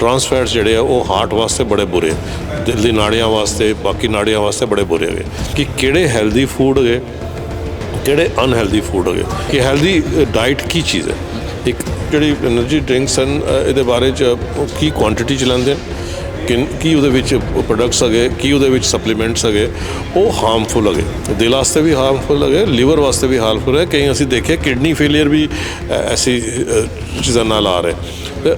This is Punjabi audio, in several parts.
ਟ੍ਰਾਂਸਫੈਟਸ ਜਿਹੜੇ ਆ, ਉਹ ਹਾਰਟ ਵਾਸਤੇ ਬੜੇ ਬੁਰੇ ਦਿਲ ਦੀ ਨਾੜੀਆਂ ਵਾਸਤੇ, ਬਾਕੀ ਨਾੜੀਆਂ ਵਾਸਤੇ ਬੜੇ ਬੁਰੇ ਹੈਗੇ। ਕਿ ਕਿਹੜੇ ਹੈਲਦੀ ਫੂਡ ਹੈਗੇ, ਕਿਹੜੇ ਅਨਹੈਲਦੀ ਫੂਡ ਹੈਗੇ। ਕਿ ਹੈਲਦੀ ਡਾਈਟ ਕੀ ਚੀਜ਼ ਹੈ? ਇੱਕ ਜਿਹੜੀ એનર્ਜੀ ਡਰਿੰਕਸ ਹਨ ਇਹਦੇ ਬਾਰੇ ਚ ਕੀ ਕੁਆਂਟੀਟੀ ਚਲਾਉਂਦੇ ਕਿ ਕੀ ਉਹਦੇ ਵਿੱਚ ਪ੍ਰੋਡਕਟਸ ਹੈਗੇ, ਕੀ ਉਹਦੇ ਵਿੱਚ ਸਪਲੀਮੈਂਟਸ ਹੈਗੇ, ਉਹ ਹਾਰਮਫੁਲ ਹੈਗੇ। ਦਿਲ ਵਾਸਤੇ ਵੀ ਹਾਰਮਫੁਲ ਹੈਗੇ ਲੀਵਰ ਵਾਸਤੇ ਵੀ ਹਾਰਮਫੁਲ ਹੈ ਕਈ ਅਸੀਂ ਦੇਖਿਆ ਕਿਡਨੀ ਫੇਲਿਅਰ ਵੀ ਐਸੀ ਚੀਜ਼ਾਂ ਨਾਲ ਆ ਰਹੇ।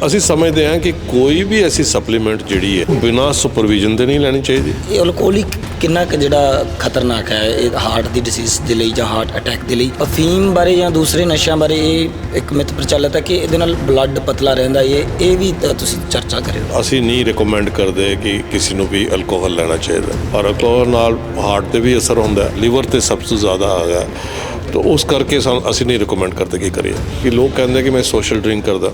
ਅਸੀਂ ਸਮਝਦੇ ਹਾਂ ਕਿ ਕੋਈ ਵੀ ਐਸੀ ਸਪਲੀਮੈਂਟ ਜਿਹੜੀ ਹੈ ਬਿਨਾਂ ਸੁਪਰਵਿਜ਼ਨ ਦੇ ਨਹੀਂ ਲੈਣੀ ਚਾਹੀਦੀ। ਇਹ ਅਲਕੋਹਲਿਕ ਕਿੰਨਾ ਕੁ ਜਿਹੜਾ ਖਤਰਨਾਕ ਹੈ ਇਹ ਹਾਰਟ ਦੀ ਡਿਸੀਜ਼ ਦੇ ਲਈ ਜਾਂ ਹਾਰਟ ਅਟੈਕ ਦੇ ਲਈ? ਅਫੀਮ ਬਾਰੇ ਜਾਂ ਦੂਸਰੇ ਨਸ਼ਿਆਂ ਬਾਰੇ ਇਹ ਇੱਕ ਮਿੱਥ ਪ੍ਰਚਲਿਤ ਹੈ ਕਿ ਇਹਦੇ ਨਾਲ ਬਲੱਡ ਪਤਲਾ ਰਹਿੰਦਾ ਇਹ ਇਹ ਵੀ ਤੁਸੀਂ ਚਰਚਾ ਕਰਿਓ। ਅਸੀਂ ਨਹੀਂ ਰეკਮੈਂਡ ਕਰਦੇ ਕਿ ਕਿਸੇ ਨੂੰ ਵੀ ਅਲਕੋਹਲ ਲੈਣਾ ਚਾਹੀਦਾ। ਔਰ ਅਲਕੋਹਲ ਨਾਲ ਹਾਰਟ ਤੇ ਵੀ ਅਸਰ ਹੁੰਦਾ ਹੈ ਲੀਵਰ ਤੇ ਸਭ ਤੋਂ ਜ਼ਿਆਦਾ ਗਿਆ ਤਾਂ ਉਸ ਕਰਕੇ ਸਾਨੂੰ ਅਸੀਂ ਨਹੀਂ ਰეკਮੈਂਡ ਕਰਦੇ ਕਿ ਕਰੀਏ। ਕਿ ਲੋਕ ਕਹਿੰਦੇ ਕਿ ਮੈਂ ਸੋਸ਼ਲ ਡਰਿੰਕ ਕਰਦਾ।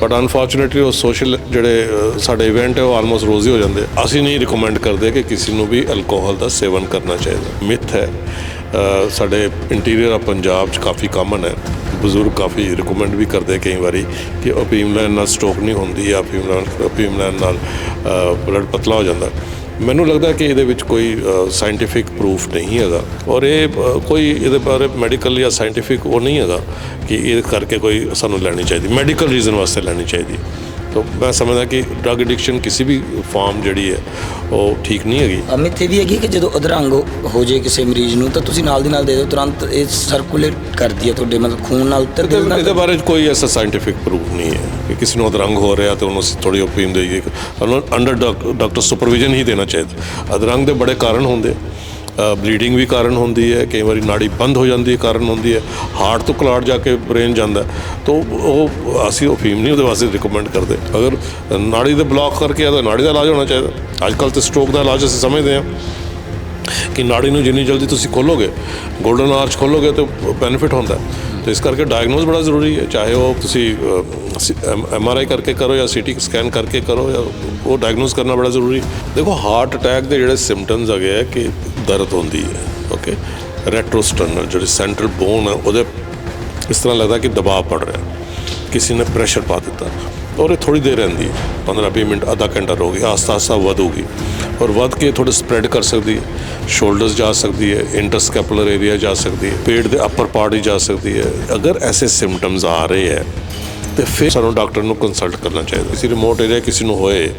ਬਟ ਅਨਫੋਰਚੂਨੇਟਲੀ ਉਹ ਸੋਸ਼ਲ ਜਿਹੜੇ ਸਾਡੇ ਇਵੈਂਟ ਹੈ, ਉਹ ਆਲਮੋਸਟ ਰੋਜ਼ ਹੀ ਹੋ ਜਾਂਦੇ। ਅਸੀਂ ਨਹੀਂ ਰეკਮੈਂਡ ਕਰਦੇ ਕਿ ਕਿਸੇ ਨੂੰ ਵੀ ਅਲਕੋਹਲ ਦਾ ਸੇਵਨ ਕਰਨਾ ਚਾਹੀਦਾ। ਮਿਥ ਹੈ। ਸਾਡੇ ਇੰਟੀਰੀਅਰ ਆ ਪੰਜਾਬ 'ਚ ਕਾਫੀ ਕਾਮਨ ਹੈ। ਬਜ਼ੁਰਗ ਕਾਫੀ ਰეკਮੈਂਡ ਵੀ ਕਰਦੇ ਕਈ ਵਾਰੀ ਕਿ ਅਫੀਮ ਨਾਲ ਸਟ੍ਰੋਕ ਨਹੀਂ ਹੁੰਦੀ ਆ ਅਫੀਮ ਨਾਲ ਨਾਲ ਬਲੱਡ ਪਤਲਾ ਹੋ ਜਾਂਦਾ। ਮੈਨੂੰ ਲੱਗਦਾ ਕਿ ਇਹਦੇ ਵਿੱਚ ਕੋਈ ਸਾਇੰਟੀਫਿਕ ਪ੍ਰੂਫ ਨਹੀਂ ਹੈਗਾ। ਔਰ ਇਹ ਕੋਈ ਇਹਦੇ ਬਾਰੇ ਮੈਡੀਕਲ ਜਾਂ ਸਾਇੰਟੀਫਿਕ ਉਹ ਨਹੀਂ ਹੈਗਾ ਕਿ ਇਹ ਕਰਕੇ ਕੋਈ ਸਾਨੂੰ ਲੈਣੀ ਚਾਹੀਦੀ। ਮੈਡੀਕਲ ਰੀਜ਼ਨ ਵਾਸਤੇ ਲੈਣੀ ਚਾਹੀਦੀ। ਤਾਂ ਮੈਂ ਸਮਝਦਾ ਕਿ ਡਰਗ ਐਡਿਕਸ਼ਨ ਕਿਸੇ ਵੀ ਫਾਰਮ ਜਿਹੜੀ ਹੈ ਉਹ ਠੀਕ ਨਹੀਂ ਹੈਗੀ। ਅਮਿਤ ਇਹ ਵੀ ਹੈਗੀ ਕਿ ਜਦੋਂ ਅਧਰੰਗ ਹੋ ਜੇ ਕਿਸੇ ਮਰੀਜ਼ ਨੂੰ ਤਾਂ ਤੁਸੀਂ ਨਾਲ ਦੀ ਨਾਲ ਦੇ ਦਿਓ ਤੁਰੰਤ ਇਹ ਸਰਕੂਲੇਟ ਕਰਦੀ ਹੈ ਤੁਹਾਡੇ ਮਤਲਬ ਖੂਨ ਨਾਲ ਤੇ ਦਿਲ ਨਾਲ ਇਹਦੇ ਬਾਰੇ ਕੋਈ ਐਸਾ ਸਾਇੰਟੀਫਿਕ ਪ੍ਰੂਫ ਨਹੀਂ ਹੈ ਕਿ ਕਿਸੇ ਨੂੰ ਅਧਰੰਗ ਹੋ ਰਿਹਾ ਤੇ ਉਹਨੂੰ ਥੋੜੀ ਓਪੀਨੀਅਨ ਦੇਈਏ। ਅੰਡਰ ਡਾਕਟਰ ਸੁਪਰਵਿਜ਼ਨ ਹੀ ਦੇਣਾ ਚਾਹੀਦਾ। ਅਧਰੰਗ ਦੇ ਬੜੇ ਕਾਰਨ ਹੁੰਦੇ ਬਲੀਡਿੰਗ ਵੀ ਕਾਰਨ ਹੁੰਦੀ ਹੈ, ਕਈ ਵਾਰੀ ਨਾੜੀ ਬੰਦ ਹੋ ਜਾਂਦੀ ਹੈ, ਕਾਰਨ ਹੁੰਦੀ ਹੈ। ਹਾਰਟ ਤੋਂ ਕਲਾਟ ਜਾ ਕੇ ਬ੍ਰੇਨ ਜਾਂਦਾ ਤਾਂ ਉਹ, ਅਸੀਂ ਓਪੀਮ ਨਹੀਂ ਉਹਦੇ ਵਾਸਤੇ ਰਿਕਮੈਂਡ ਕਰਦੇ। ਅਗਰ ਨਾੜੀ ਦੇ ਬਲੌਕ ਕਰਕੇ ਆ ਤਾਂ ਨਾੜੀ ਦਾ ਇਲਾਜ ਹੋਣਾ ਚਾਹੀਦਾ। ਅੱਜ ਕੱਲ੍ਹ ਤੇ ਸਟ੍ਰੋਕ ਦਾ ਇਲਾਜ ਅਸੀਂ ਸਮਝਦੇ ਹਾਂ ਕਿ ਨਾੜੀ ਨੂੰ ਜਿੰਨੀ ਜਲਦੀ ਤੁਸੀਂ ਖੋਲੋਗੇ 골ਡਨ ਆਰਚ ਖੋਲੋਗੇ ਤਾਂ ਬੈਨੀਫਿਟ ਹੁੰਦਾ ਹੈ। ਤੇ ਇਸ ਕਰਕੇ ਡਾਇਗਨੋਸ ਬੜਾ ਜ਼ਰੂਰੀ ਹੈ। ਚਾਹੇ ਉਹ ਤੁਸੀਂ ਐਮ ਆਰ ਆਈ ਕਰਕੇ ਕਰੋ ਜਾਂ ਸੀਟੀ ਸਕੈਨ ਕਰਕੇ ਕਰੋ ਜਾਂ ਉਹ ਡਾਇਗਨੋਸ ਕਰਨਾ ਬੜਾ ਜ਼ਰੂਰੀ। ਦੇਖੋ ਹਾਰਟ ਅਟੈਕ ਦੇ ਜਿਹੜੇ ਸਿੰਪਟਮਸ ਹੈਗੇ ਆ ਕਿ ਦਰਦ ਹੁੰਦੀ ਹੈ ਓਕੇ ਰੈਟਰੋਸਟਰਨਲ ਜਿਹੜੀ ਸੈਂਟਰਲ ਬੋਨ ਹੈ ਉਹਦੇ ਇਸ ਤਰ੍ਹਾਂ ਲੱਗਦਾ ਕਿ ਦਬਾਅ ਪੜ ਰਿਹਾ। ਕਿਸੇ ਨੇ ਪ੍ਰੈਸ਼ਰ ਪਾ ਦਿੱਤਾ ਔਰ ਇਹ ਥੋੜੀ ਦੇਰ ਰਹਿੰਦੀ ਹੈ। 15-20 ਮਿੰਟ, ਅੱਧਾ ਘੰਟਾ ਰਹੂਗੀ ਆਸਤਾ ਆਸਤਾ ਵਧੂਗੀ ਔਰ ਵੱਧ ਕੇ ਥੋੜਾ ਸਪਰੈਡ ਕਰ ਸਕਦੀ ਹੈ। ਸ਼ੋਲਡਰਸ ਜਾ ਸਕਦੀ ਹੈ ਇੰਟਰਸਕੈਪੂਲਰ ਏਰੀਆ ਜਾ ਸਕਦੀ ਹੈ, ਪੇਟ ਦੇ ਅਪਰ ਪਾਰਟ ਹੀ ਜਾ ਸਕਦੀ ਹੈ। ਅਗਰ ਐਸੇ ਸਿੰਪਟਮਸ ਆ ਰਹੇ ਹੈ ਤੇ ਫਿਰ ਸਾਨੂੰ ਡਾਕਟਰ ਨੂੰ ਕੰਸਲਟ ਕਰਨਾ ਚਾਹੀਦਾ। ਕਿਸੇ ਰਿਮੋਟ ਏਰੀਆ ਕਿਸੇ ਨੂੰ ਹੋਏ,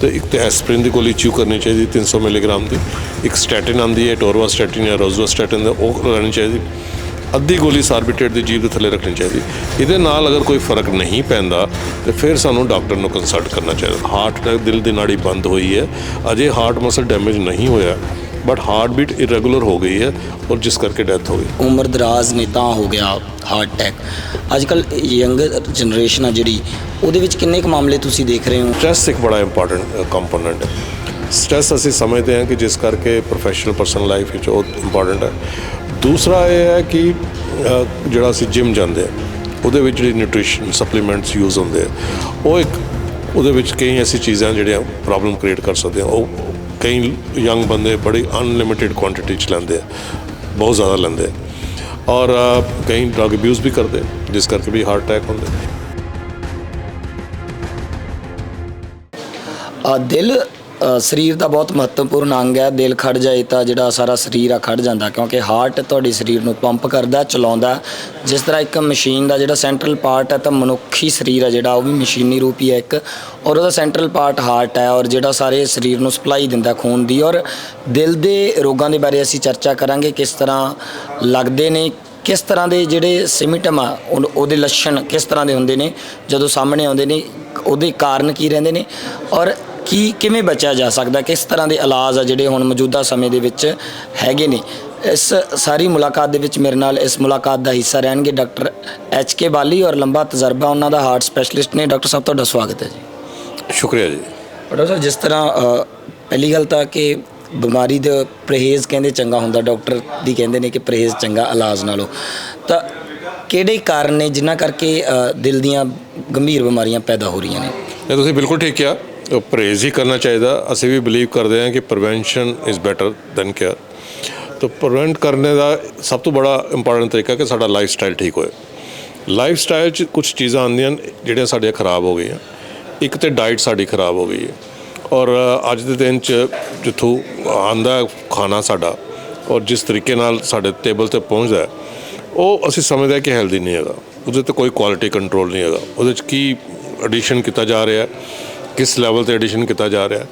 ਤੇ ਇੱਕ ਤੇ ਐਸਪ੍ਰਿਨ ਦੀ ਗੋਲੀ ਚਿਊ ਕਰਨੀ ਚਾਹੀਦੀ 300 ਮਿਲੀਗ੍ਰਾਮ ਦੀ। ਇੱਕ ਸਟੈਟਿਨ ਆਂਦੀ ਹੈ ਟੋਰਵਾਸਟੈਟਿਨ ਜਾਂ ਰੋਜ਼ਵਾਸਟੈਟਿਨ ਦਾ, ਉਹ ਲੈਣੀ ਚਾਹੀਦੀ। ਅੱਧੀ ਗੋਲੀ ਸਾਰਬਿਟੇਟ ਦੀ ਜੀਭ ਦੇ ਥੱਲੇ ਰੱਖਣੀ ਚਾਹੀਦੀ। ਇਹਦੇ ਨਾਲ ਅਗਰ ਕੋਈ ਫ਼ਰਕ ਨਹੀਂ ਪੈਂਦਾ, ਤੇ ਫਿਰ ਸਾਨੂੰ ਡਾਕਟਰ ਨੂੰ ਕੰਸਲਟ ਕਰਨਾ ਚਾਹੀਦਾ। ਹਾਰਟ ਅਟੈਕ ਦਿਲ ਦੀ ਨਾੜੀ ਬੰਦ ਹੋਈ ਹੈ, ਅਜੇ ਹਾਰਟ ਮਸਲ ਡੈਮੇਜ ਨਹੀਂ ਹੋਇਆ। ਬਟ ਹਾਰਟ ਬੀਟ ਇਰੈਗੂਲਰ ਹੋ ਗਈ ਹੈ ਔਰ ਜਿਸ ਕਰਕੇ ਡੈਥ ਹੋ ਗਈ। ਉਮਰ ਦਰਾਜ਼ ਨੇ ਤਾਂ ਹੋ ਗਿਆ ਹਾਰਟ ਅਟੈਕ ਅੱਜ ਕੱਲ ਯੰਗ ਜਨਰੇਸ਼ਨ ਆ ਜਿਹੜੀ ਉਹਦੇ ਵਿੱਚ ਕਿੰਨੇ ਕੁ ਮਾਮਲੇ ਤੁਸੀਂ ਦੇਖ ਰਹੇ ਹੋ? ਸਟ੍ਰੈਸ ਇੱਕ ਬੜਾ ਇੰਪੋਰਟੈਂਟ ਕੰਪੋਨੈਂਟ ਹੈ। ਸਟ੍ਰੈਸ ਅਸੀਂ ਸਮਝਦੇ ਹਾਂ ਕਿ ਜਿਸ ਕਰਕੇ ਪ੍ਰੋਫੈਸ਼ਨਲ ਪਰਸਨਲ ਲਾਈਫ ਵਿੱਚ ਉਹ ਇੰਪੋਰਟੈਂਟ ਹੈ। ਦੂਸਰਾ ਇਹ ਹੈ ਕਿ ਜਿਹੜਾ ਅਸੀਂ ਜਿਮ ਜਾਂਦੇ ਆ ਉਹਦੇ ਵਿੱਚ ਜਿਹੜੀ ਨਿਊਟ੍ਰੀਸ਼ਨ ਸਪਲੀਮੈਂਟਸ ਯੂਜ਼ ਹੁੰਦੇ ਆ ਉਹ ਇੱਕ ਉਹਦੇ ਵਿੱਚ ਕਈ ਐਸੀ ਚੀਜ਼ਾਂ ਜਿਹੜੀਆਂ ਪ੍ਰੋਬਲਮ ਕ੍ਰੀਏਟ ਕਰ ਸਕਦੇ ਆ ਉਹ ਕਈ ਯੰਗ ਬੰਦੇ ਬੜੀ ਅਨਲਿਮਿਟਿਡ ਕੁਆਂਟੀਟੀ ਚ ਲੈਂਦੇ ਆ, ਬਹੁਤ ਜ਼ਿਆਦਾ ਲੈਂਦੇ ਆ। ਔਰ ਕਈ ਡਰਗ ਅਬਿਊਜ਼ ਵੀ ਕਰਦੇ, ਜਿਸ ਕਰਕੇ ਵੀ ਹਾਰਟ ਅਟੈਕ ਹੁੰਦੇ। ਆ ਦਿਲ ਅ, ਸਰੀਰ ਦਾ ਬਹੁਤ ਮਹੱਤਵਪੂਰਨ ਅੰਗ ਹੈ। ਦਿਲ ਖੜ ਜਾਏ ਤਾਂ ਜਿਹੜਾ ਸਾਰਾ ਸਰੀਰ ਆ ਖੜ ਜਾਂਦਾ ਕਿਉਂਕਿ ਹਾਰਟ ਤੁਹਾਡੇ ਸਰੀਰ ਨੂੰ ਪੰਪ ਕਰਦਾ ਚਲਾਉਂਦਾ। ਜਿਸ ਤਰ੍ਹਾਂ ਇੱਕ ਮਸ਼ੀਨ ਦਾ ਜਿਹੜਾ ਸੈਂਟਰਲ ਪਾਰਟ ਹੈ ਤਾਂ ਮਨੁੱਖੀ ਸਰੀਰ ਹੈ ਜਿਹੜਾ ਉਹ ਵੀ ਮਸ਼ੀਨੀ ਰੂਪ ਹੀ ਹੈ ਇੱਕ। ਔਰ ਉਹਦਾ ਸੈਂਟਰਲ ਪਾਰਟ ਹਾਰਟ ਹੈ ਔਰ ਜਿਹੜਾ ਸਾਰੇ ਸਰੀਰ ਨੂੰ ਸਪਲਾਈ ਦਿੰਦਾ ਖੂਨ ਦੀ। ਔਰ ਦਿਲ ਦੇ ਰੋਗਾਂ ਦੇ ਬਾਰੇ ਅਸੀਂ ਚਰਚਾ ਕਰਾਂਗੇ ਕਿਸ ਤਰ੍ਹਾਂ ਲੱਗਦੇ ਨੇ ਕਿਸ ਤਰ੍ਹਾਂ ਦੇ ਜਿਹੜੇ ਸਿਮਟਮ ਆ ਉਹ- ਉਹਦੇ ਲੱਛਣ ਕਿਸ ਤਰ੍ਹਾਂ ਦੇ ਹੁੰਦੇ ਨੇ ਜਦੋਂ ਸਾਹਮਣੇ ਆਉਂਦੇ ਨੇ ਉਹਦੇ ਕਾਰਨ ਕੀ ਰਹਿੰਦੇ ਨੇ। ਔਰ ਕੀ ਕਿਵੇਂ ਬਚਿਆ ਜਾ ਸਕਦਾ? ਕਿਸ ਤਰ੍ਹਾਂ ਦੇ ਇਲਾਜ ਆ ਜਿਹੜੇ ਹੁਣ ਮੌਜੂਦਾ ਸਮੇਂ ਦੇ ਵਿੱਚ ਹੈਗੇ ਨੇ? ਇਸ ਸਾਰੀ ਮੁਲਾਕਾਤ ਦੇ ਵਿੱਚ ਮੇਰੇ ਨਾਲ ਇਸ ਮੁਲਾਕਾਤ ਦਾ ਹਿੱਸਾ ਰਹਿਣਗੇ ਡਾਕਟਰ ਐਚ ਕੇ ਬਾਲੀ ਔਰ ਲੰਬਾ ਤਜਰਬਾ ਉਹਨਾਂ ਦਾ ਹਾਰਟ ਸਪੈਸ਼ਲਿਸਟ ਨੇ। ਡਾਕਟਰ ਸਾਹਿਬ ਤੁਹਾਡਾ ਸਵਾਗਤ ਹੈ ਜੀ। ਸ਼ੁਕਰੀਆ ਜੀ। ਡਾਕਟਰ ਸਾਹਿਬ ਜਿਸ ਤਰ੍ਹਾਂ ਪਹਿਲੀ ਗੱਲ ਤਾਂ ਕਿ ਬਿਮਾਰੀ ਦਾ ਪਰਹੇਜ਼ ਕਹਿੰਦੇ ਚੰਗਾ ਹੁੰਦਾ ਡਾਕਟਰ ਦੀ ਕਹਿੰਦੇ ਨੇ ਕਿ ਪਰਹੇਜ਼ ਚੰਗਾ ਇਲਾਜ ਨਾਲੋਂ। ਤਾਂ ਕਿਹੜੇ ਕਾਰਨ ਨੇ ਜਿਨ੍ਹਾਂ ਕਰਕੇ ਦਿਲ ਦੀਆਂ ਗੰਭੀਰ ਬਿਮਾਰੀਆਂ ਪੈਦਾ ਹੋ ਰਹੀਆਂ ਨੇ? ਇਹ ਤੁਸੀਂ ਬਿਲਕੁਲ ਠੀਕ ਕਿਹਾ। ਪਰਹੇਜ਼ ਹੀ ਕਰਨਾ ਚਾਹੀਦਾ। ਅਸੀਂ ਵੀ ਬਲੀਵ ਕਰਦੇ ਹਾਂ ਕਿ prevention is better than care ਤਾਂ ਪ੍ਰੀਵੈਂਟ ਕਰਨੇ ਦਾ ਸਭ ਤੋਂ ਬੜਾ ਇੰਪੋਰਟੈਂਟ ਤਰੀਕਾ ਕਿ ਸਾਡਾ ਲਾਈਫ ਸਟਾਈਲ ਠੀਕ ਹੋਏ। ਲਾਈਫ ਸਟਾਈਲ 'ਚ ਕੁਝ ਚੀਜ਼ਾਂ ਆਉਂਦੀਆਂ ਜਿਹੜੀਆਂ ਸਾਡੀਆਂ ਖਰਾਬ ਹੋ ਗਈਆਂ। ਇੱਕ ਤੇ ਡਾਈਟ ਸਾਡੀ ਖਰਾਬ ਹੋ ਗਈ ਹੈ। ਔਰ ਅੱਜ ਦੇ ਦਿਨ ਚ ਜਿੱਥੋਂ ਆਂਦਾ ਖਾਣਾ ਸਾਡਾ ਔਰ ਜਿਸ ਤਰੀਕੇ ਨਾਲ ਸਾਡੇ ਟੇਬਲ ਤੇ ਪਹੁੰਚਦਾ ਉਹ ਅਸੀਂ ਸਮਝਦੇ ਕਿ ਹੈਲਦੀ ਨਹੀਂ ਹੈਗਾ। ਉਹਦੇ ਤੇ ਕੋਈ ਕੁਆਲਿਟੀ ਕੰਟਰੋਲ ਨਹੀਂ ਹੈਗਾ। ਉਹਦੇ ਚ ਕੀ ਐਡੀਸ਼ਨ ਕੀਤਾ ਜਾ ਰਿਹਾ ਕਿਸ ਲੈਵਲ ਤੇ ਐਡੀਸ਼ਨ ਕੀਤਾ ਜਾ ਰਿਹਾ ਹੈ।